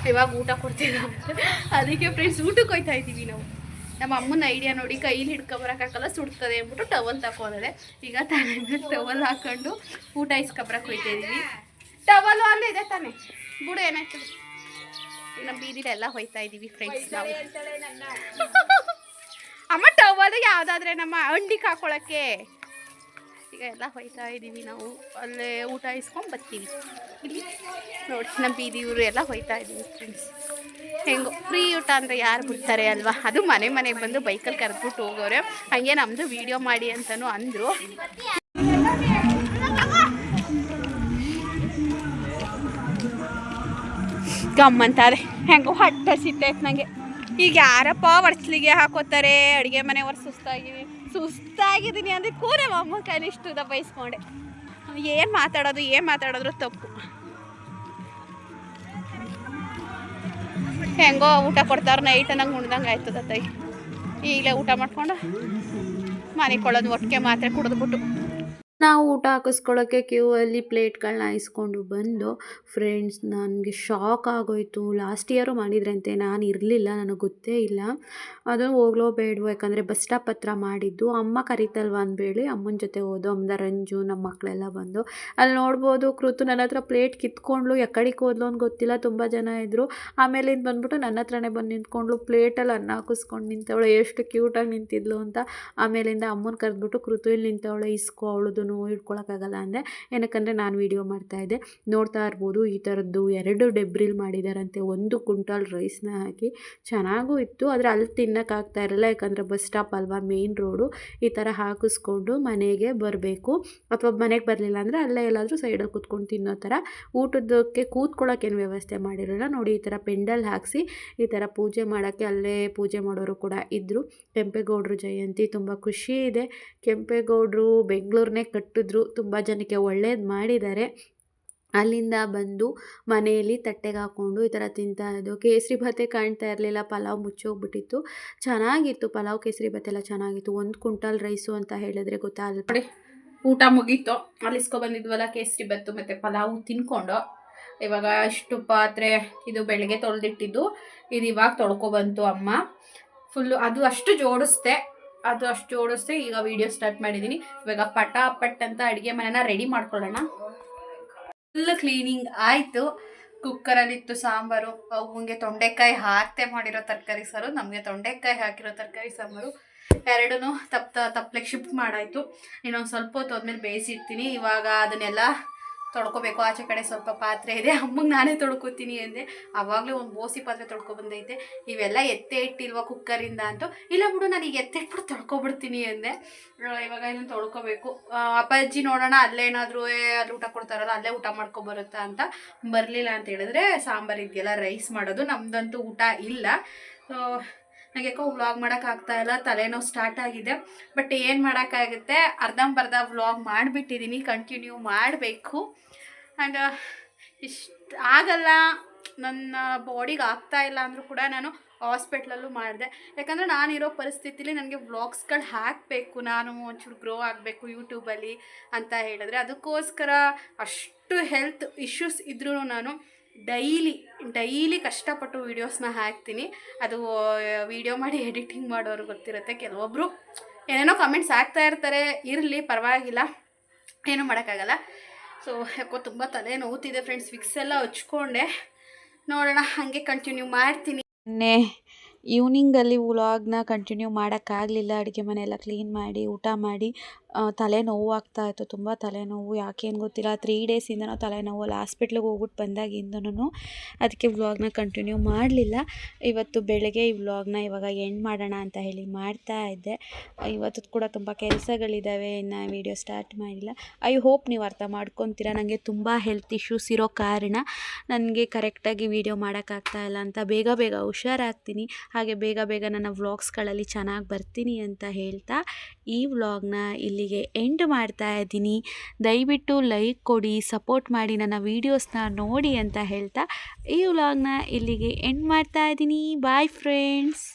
ಇವಾಗ ಊಟ ಕೊಡ್ತಿದ್ದಾರೆ ಅದಕ್ಕೆ ಫ್ರೆಂಡ್ಸ್ ಊಟಕ್ಕೆ ಹೋಯ್ತಾ ಇದ್ದೀವಿ ನಾವು. ನಮ್ಮ ಅಮ್ಮನ ಐಡಿಯಾ ನೋಡಿ ಕೈಲಿ ಹಿಡ್ಕೊಬರಕ್ಕಾಗಲ್ಲ ಸುಡ್ತದೆ ಅಂದ್ಬಿಟ್ಟು ಟವಲ್ ತಗೊಂಡಿದೆ ಈಗ ತಲೆ ಮೇಲೆ ಟವಲ್ ಹಾಕೊಂಡು ಊಟ ಇಸ್ಕೊಬರಕ್ಕೆ ಹೋಯ್ತಾ ಇದ್ದೀವಿ ಟವಲು ಅಲ್ಲೇ ಇದೆ ತಾನೆ. ಬಿಡು ಏನಾಯ್ತದೆ? <laughs> ನಮ್ಮ ಬೀದಿಲೆಲ್ಲ ಹೋಯ್ತಾ ಇದ್ದೀವಿ ಫ್ರೆಂಡ್ಸ್ ನಾವು. ಅಮ್ಮ ಟವಲ್ ಯಾವುದಾದ್ರೆ ನಮ್ಮ ಅಂಡಿಗೆ ಹಾಕೊಳಕ್ಕೆ ಈಗ ಎಲ್ಲ ಹೋಯ್ತಾ ಇದ್ದೀವಿ ನಾವು. ಅಲ್ಲೇ ಊಟ ಇಸ್ಕೊಂಡು ಬರ್ತೀವಿ. ಇಲ್ಲಿ ನೋಡಿ, ನಮ್ಮ ಬೀದಿ ಊರು ಎಲ್ಲ ಹೋಯ್ತಾ ಇದ್ದೀವಿ ಫ್ರೆಂಡ್ಸ್ ಹೆಂಗೋ ಫ್ರೀ ಊಟ ಅಂದರೆ ಯಾರು ಬಿಡ್ತಾರೆ ಅಲ್ವಾ? ಅದು ಮನೆ ಮನೆಗೆ ಬಂದು ಬೈಕಲ್ಲಿ ಕರೆದ್ಬಿಟ್ಟು ಹೋಗೋರೆ. ಹಾಗೆ ನಮ್ಮದು ವೀಡಿಯೋ ಮಾಡಿ ಅಂತಲೂ ಅಂದರು. ಗಮ್ಮಂತಾರೆ ಹೆಂಗೋ ಹೊಟ್ಟೆ ಸಿಟ್ಟೈತೆ ನನಗೆ ಈಗ ಯಾರಪ್ಪ ವರ್ಸ್ಲಿಗೆ ಹಾಕೋತಾರೆ? ಅಡುಗೆ ಮನೆ ವರ್ಷ ಸುಸ್ತಾಗಿವಿ. ಸುಸ್ತಾಗಿದ್ದೀನಿ ಅಂದ್ರೆ ಕೂರೆ ಅಮ್ಮ ದಪ್ಪ ಬಯಸ್ಕೊಂಡೆ. ಏನು ಮಾತಾಡೋದು, ಏನು ಮಾತಾಡೋದ್ರು ತಪ್ಪು. ಹೆಂಗೋ ಊಟ ಕೊಡ್ತಾರ ನೈಟ್ ನಂಗೆ ಉಣ್ದಂಗೆ ಆಯ್ತದ ತೈ ಈಗಲೇ ಊಟ ಮಾಡ್ಕೊಂಡು ಮನೆ ಕೊಳ್ಳೋದು ಒಟ್ಟಿಗೆ ಮಾತ್ರೆ ಕುಡಿದ್ಬಿಟ್ಟು. ನಾವು ಊಟ ಹಾಕಿಸ್ಕೊಳ್ಳೋಕ್ಕೆ ಕ್ಯೂ ಅಲ್ಲಿ ಪ್ಲೇಟ್ಗಳನ್ನ ಇಸ್ಕೊಂಡು ಬಂದು, ಫ್ರೆಂಡ್ಸ್, ನನಗೆ ಶಾಕ್ ಆಗೋಯ್ತು. ಲಾಸ್ಟ್ ಇಯರು ಮಾಡಿದ್ರಂತೆ. ನಾನು ಇರಲಿಲ್ಲ. ನನಗೆ ಗೊತ್ತೇ ಇಲ್ಲ. ಅದು ಹೋಗ್ಲೋ ಬೇಡ ಯಾಕಂದರೆ ಬಸ್ ಸ್ಟಾಪ್ ಹತ್ರ ಮಾಡಿದ್ದು. ಅಮ್ಮ ಕರಿತಲ್ವ ಅಂದೇಳಿ ಅಮ್ಮನ ಜೊತೆ ಹೋದು. ಅಮ್ಮದ ರಂಜು ನಮ್ಮ ಮಕ್ಕಳೆಲ್ಲ ಬಂದು. ಅಲ್ಲಿ ನೋಡ್ಬೋದು ಕೃತು ನನ್ನ ಹತ್ರ ಪ್ಲೇಟ್ ಕಿತ್ಕೊಂಡ್ಲು. ಎಕ್ಕಡಿಗೆ ಹೋದ್ಲು ಅಂತ ಗೊತ್ತಿಲ್ಲ. ತುಂಬ ಜನ ಇದ್ದರು ಆಮೇಲೆ ಇದು ಬಂದ್ಬಿಟ್ಟು ನನ್ನ ಹತ್ರನೇ ಬಂದು ನಿಂತ್ಕೊಂಡ್ಲು ಪ್ಲೇಟಲ್ಲಿ ಅನ್ನ ಹಾಕಿಸ್ಕೊಂಡು ನಿಂತವಳೆ. ಎಷ್ಟು ಕ್ಯೂಟಾಗಿ ನಿಂತಿದ್ಲು ಅಂತ ಆಮೇಲಿಂದ ಅಮ್ಮನ ಕರೆದ್ಬಿಟ್ಟು ಕೃತು ಇಲ್ಲಿ ನಿಂತವಳೆ? ಇಸ್ಕೋ, ಅವಳದು ಇಟ್ಕೊಳಕ್ಕಾಗಲ್ಲ ಅಂದೆ ಏನಕ್ಕಂದರೆ ನಾನು ವೀಡಿಯೋ ಮಾಡ್ತಾಯಿದ್ದೆ ನೋಡ್ತಾ ಇರ್ಬೋದು, ಈ ಥರದ್ದು ಎರಡು ಡೆಬ್ರಿಲ್ ಮಾಡಿದಾರಂತೆ. ಒಂದು ಕುಂಟಾಲ್ ರೈಸ್ನ ಹಾಕಿ ಚೆನ್ನಾಗೂ ಇತ್ತು. ಆದರೆ ಅಲ್ಲಿ ತಿನ್ನೋಕ್ಕಾಗ್ತಾ ಇರಲ್ಲ. ಯಾಕಂದರೆ ಬಸ್ ಸ್ಟಾಪ್ ಅಲ್ವಾ ಮೇನ್ ರೋಡು ಈ ಥರ ಹಾಕಿಸ್ಕೊಂಡು ಮನೆಗೆ ಬರಬೇಕು. ಅಥವಾ ಮನೆಗೆ ಬರಲಿಲ್ಲ ಅಂದರೆ ಅಲ್ಲೇ ಎಲ್ಲಾದರೂ ಸೈಡಲ್ಲಿ ಕೂತ್ಕೊಂಡು ತಿನ್ನೋ ಥರ ಊಟದಕ್ಕೆ ಕೂತ್ಕೊಳ್ಳೋಕ್ಕೇನು ವ್ಯವಸ್ಥೆ ಮಾಡಿರಲ್ಲ. ನೋಡಿ, ಈ ಥರ ಪೆಂಡಲ್ ಹಾಕಿಸಿ, ಈ ಥರ ಪೂಜೆ ಮಾಡೋಕ್ಕೆ ಅಲ್ಲೇ ಪೂಜೆ ಮಾಡೋರು ಕೂಡ ಇದ್ದರು ಕೆಂಪೇಗೌಡರು ಜಯಂತಿ ತುಂಬ ಖುಷಿ ಇದೆ. ಕೆಂಪೇಗೌಡರು ಬೆಂಗಳೂರನ್ನೇ ಕಟ್ಟಿದ್ರು, ತುಂಬ ಜನಕ್ಕೆ ಒಳ್ಳೇದು ಮಾಡಿದ್ದಾರೆ. ಅಲ್ಲಿಂದ ಬಂದು ಮನೆಯಲ್ಲಿ ತಟ್ಟೆಗೆ ಹಾಕ್ಕೊಂಡು ಈ ಥರ ತಿಂತಾ ಇದ್ದು, ಕೇಸರಿ ಭಾತೆ ಕಾಣ್ತಾ ಇರಲಿಲ್ಲ, ಪಲಾವ್ ಮುಚ್ಚೋಗ್ಬಿಟ್ಟಿತ್ತು ಚೆನ್ನಾಗಿತ್ತು ಪಲಾವ್, ಕೇಸರಿ ಭತ್ತೆ ಎಲ್ಲ ಚೆನ್ನಾಗಿತ್ತು. ಒಂದು ಕುಂಟಲ್ ರೈಸು ಅಂತ ಹೇಳಿದ್ರೆ ಗೊತ್ತಾ? ನೋಡಿ, ಊಟ ಮುಗೀತು. ಅಲ್ಲಿಸ್ಕೊ ಬಂದಿದ್ವಲ್ಲ, ಕೇಸರಿ ಬತ್ತು ಮತ್ತು ಪಲಾವು ತಿನ್ಕೊಂಡು. ಇವಾಗ ಇಷ್ಟು ಪಾತ್ರೆ ಇದು ಬೆಳಗ್ಗೆ ತೊಳೆದಿಟ್ಟಿದ್ದು. ಇದು ಇವಾಗ ತೊಳ್ಕೊಬಂತು ಅಮ್ಮ. ಫುಲ್ಲು ಅದು ಅಷ್ಟು ಜೋಡಿಸ್ದೆ. ಅದು ಅಷ್ಟು ಜೋಡಿಸ್ದೆ ಈಗ ವಿಡಿಯೋ ಸ್ಟಾರ್ಟ್ ಮಾಡಿದ್ದೀನಿ ಇವಾಗ ಪಟ ಪಟ್ ಅಂತ ಅಡುಗೆ ಮನೆನ ರೆಡಿ ಮಾಡ್ಕೊಳ್ಳೋಣ. ಫುಲ್ ಕ್ಲೀನಿಂಗ್ ಆಯಿತು. ಕುಕ್ಕರಲ್ಲಿತ್ತು ಸಾಂಬಾರು, ಅವಂಗೆ ತೊಂಡೆಕಾಯಿ ಹಾಕ್ತೆ ಮಾಡಿರೋ ತರಕಾರಿ ಸಾರು, ನಮಗೆ ತೊಂಡೆಕಾಯಿ ಹಾಕಿರೋ ತರಕಾರಿ ಸಾಂಬಾರು. ಎರಡೂ ತಪ್ಪ ತಪ್ಪಲೆಗೆ ಶಿಫ್ಟ್ ಮಾಡಾಯಿತು. ಇನ್ನೊಂದು ಸ್ವಲ್ಪ ಹೊತ್ತು ಹೋದ್ಮೇಲೆ ಬೇಯಿಸಿರ್ತೀನಿ ಇವಾಗ ಅದನ್ನೆಲ್ಲ ತೊಳ್ಕೊಬೇಕು ಆಚೆ ಕಡೆ ಸ್ವಲ್ಪ ಪಾತ್ರೆ ಇದೆ, ಅಮ್ಮಂಗೆ ನಾನೇ ತೊಳ್ಕೊತೀನಿ ಅಂದೆ. ಆವಾಗಲೇ ಒಂದು ಬೋಸಿ ಪಾತ್ರೆ ತೊಳ್ಕೊಬಂದೈತೆ ಇವೆಲ್ಲ ಎತ್ತೆ ಇಟ್ಟಿಲ್ವ ಕುಕ್ಕರಿಂದ ಅಂತೂ, ಇಲ್ಲ ಬಿಡು, ನಾನು ಈಗ ಎತ್ತೆ ಇಟ್ಬಿಟ್ಟು ತೊಳ್ಕೊಬಿಡ್ತೀನಿ ಅಂದೆ. ಇವಾಗ ಇದನ್ನು ತೊಳ್ಕೊಬೇಕು ಅಪ್ಪಾಜಿ ನೋಡೋಣ ಅಲ್ಲೇನಾದರೂ ಅಲ್ಲಿ ಊಟ ಕೊಡ್ತಾರಲ್ಲ, ಅಲ್ಲೇ ಊಟ ಮಾಡ್ಕೊಬರುತ್ತಾ ಅಂತ ಬರಲಿಲ್ಲ ಅಂತ ಹೇಳಿದ್ರೆ ಸಾಂಬಾರು ಇದೆಯಲ್ಲ ರೈಸ್ ಮಾಡೋದು. ನಮ್ದಂತೂ ಊಟ ಇಲ್ಲ. ನನಗೆ ಯಾಕೋ ವ್ಲಾಗ್ ಇಲ್ಲ, ತಲೆನೋವು ಸ್ಟಾರ್ಟ್ ಆಗಿದೆ. ಬಟ್ ಏನು ಮಾಡೋಕ್ಕಾಗುತ್ತೆ? ಅರ್ಧಂಬರ್ಧ ವ್ಲಾಗ್ ಮಾಡಿಬಿಟ್ಟಿದ್ದೀನಿ ಕಂಟಿನ್ಯೂ ಮಾಡಬೇಕು. ಆ್ಯಂಡ್ ಇಷ್ಟು ಆಗಲ್ಲ. ನನ್ನ ಬಾಡಿಗೆ ಆಗ್ತಾ ಇಲ್ಲ ಅಂದರೂ ಕೂಡ ನಾನು ಹಾಸ್ಪಿಟ್ಲಲ್ಲೂ ಮಾಡಿದೆ. ಯಾಕಂದರೆ ನಾನಿರೋ ಪರಿಸ್ಥಿತಿಲಿ ನನಗೆ ವ್ಲಾಗ್ಸ್ಗಳು ಹಾಕಬೇಕು. ನಾನು ಒಂಚೂರು ಗ್ರೋ ಆಗಬೇಕು ಯೂಟ್ಯೂಬಲ್ಲಿ ಅಂತ ಹೇಳಿದ್ರೆ. ಅದಕ್ಕೋಸ್ಕರ ಅಷ್ಟು ಹೆಲ್ತ್ ಇಶ್ಯೂಸ್ ಇದ್ರೂ ನಾನು ಡೈಲಿ ಡೈಲಿ ಕಷ್ಟಪಟ್ಟು ವೀಡಿಯೋಸ್ನ ಹಾಕ್ತೀನಿ. ಅದು, ವೀಡಿಯೋ ಮಾಡಿ ಎಡಿಟಿಂಗ್ ಮಾಡೋರು ಗೊತ್ತಿರುತ್ತೆ. ಕೆಲವೊಬ್ಬರು ಏನೇನೋ ಕಮೆಂಟ್ಸ್ ಹಾಕ್ತಾ ಇರ್ತಾರೆ. ಇರಲಿ, ಪರವಾಗಿಲ್ಲ. ಏನೂ ಮಾಡೋಕ್ಕಾಗಲ್ಲ. ಸೊ ಯಾಕೋ ತುಂಬ ತಲೆ ನೋವುತ್ತಿದೆ ಫ್ರೆಂಡ್ಸ್ ವಿಕ್ಸ್ ಎಲ್ಲ ಹಚ್ಕೊಂಡೆ ನೋಡೋಣ, ಹಾಗೆ ಕಂಟಿನ್ಯೂ ಮಾಡ್ತೀನಿ. ಮೊನ್ನೆ ಈವ್ನಿಂಗಲ್ಲಿ ವ್ಲಾಗ್ನ ಕಂಟಿನ್ಯೂ ಮಾಡೋಕ್ಕಾಗಲಿಲ್ಲ. ಅಡುಗೆ ಮನೆ ಎಲ್ಲ ಕ್ಲೀನ್ ಮಾಡಿ, ಊಟ ಮಾಡಿ. ತಲೆನೋವು ಆಗ್ತಾ ಇತ್ತು. ತುಂಬ ತಲೆನೋವು. ಯಾಕೇನು ಗೊತ್ತಿಲ್ಲ. ತ್ರೀ ಡೇಸಿಂದ ತಲೆನೋವು ಅಲ್ಲಿ. ಹಾಸ್ಪಿಟ್ಲಿಗೆ ಹೋಗ್ಬಿಟ್ಟು ಬಂದಾಗಿಂದನೂ ಅದಕ್ಕೆ ವ್ಲಾಗ್ನ ಕಂಟಿನ್ಯೂ ಮಾಡಲಿಲ್ಲ. ಇವತ್ತು ಬೆಳಗ್ಗೆ ಈ ವ್ಲಾಗ್ನ ಇವಾಗ ಎಂಡ್ ಮಾಡೋಣ ಅಂತ ಹೇಳಿ ಮಾಡ್ತಾ ಇದ್ದೆ. ಇವತ್ತು ಕೂಡ ತುಂಬ ಕೆಲಸಗಳಿದ್ದಾವೆ ಇನ್ನು ವೀಡಿಯೋ ಸ್ಟಾರ್ಟ್ ಮಾಡಿಲ್ಲ. ಐ ಹೋಪ್ ನೀವು ಅರ್ಥ ಮಾಡ್ಕೊತೀರಾ. ನನಗೆ ತುಂಬ ಹೆಲ್ತ್ ಇಶ್ಯೂಸ್ ಇರೋ ಕಾರಣ ನನಗೆ ಕರೆಕ್ಟಾಗಿ ವೀಡಿಯೋ ಮಾಡೋಕ್ಕಾಗ್ತಾ ಇಲ್ಲ ಅಂತ ಬೇಗ ಬೇಗ ಹುಷಾರಾಗ್ತೀನಿ. ಹಾಗೆ ಬೇಗ ಬೇಗ ನನ್ನ ವ್ಲಾಗ್ಸ್ಗಳಲ್ಲಿ ಚೆನ್ನಾಗಿ ಬರ್ತೀನಿ ಅಂತ ಹೇಳ್ತಾ ಈ ವ್ಲಾಗ್ನ ಇಲ್ಲಿಗೆ ಎಂಡ್ ಮಾಡ್ತಾ ಇದ್ದೀನಿ. ದಯವಿಟ್ಟು ಲೈಕ್ ಕೊಡಿ, ಸಪೋರ್ಟ್ ಮಾಡಿ ನನ್ನ ವೀಡಿಯೋಸ್ನ ನೋಡಿ ಅಂತ ಹೇಳ್ತಾ ಈ ವ್ಲಾಗ್ನ ಇಲ್ಲಿಗೆ ಎಂಡ್ ಮಾಡ್ತಾ ಇದ್ದೀನಿ. Bye friends.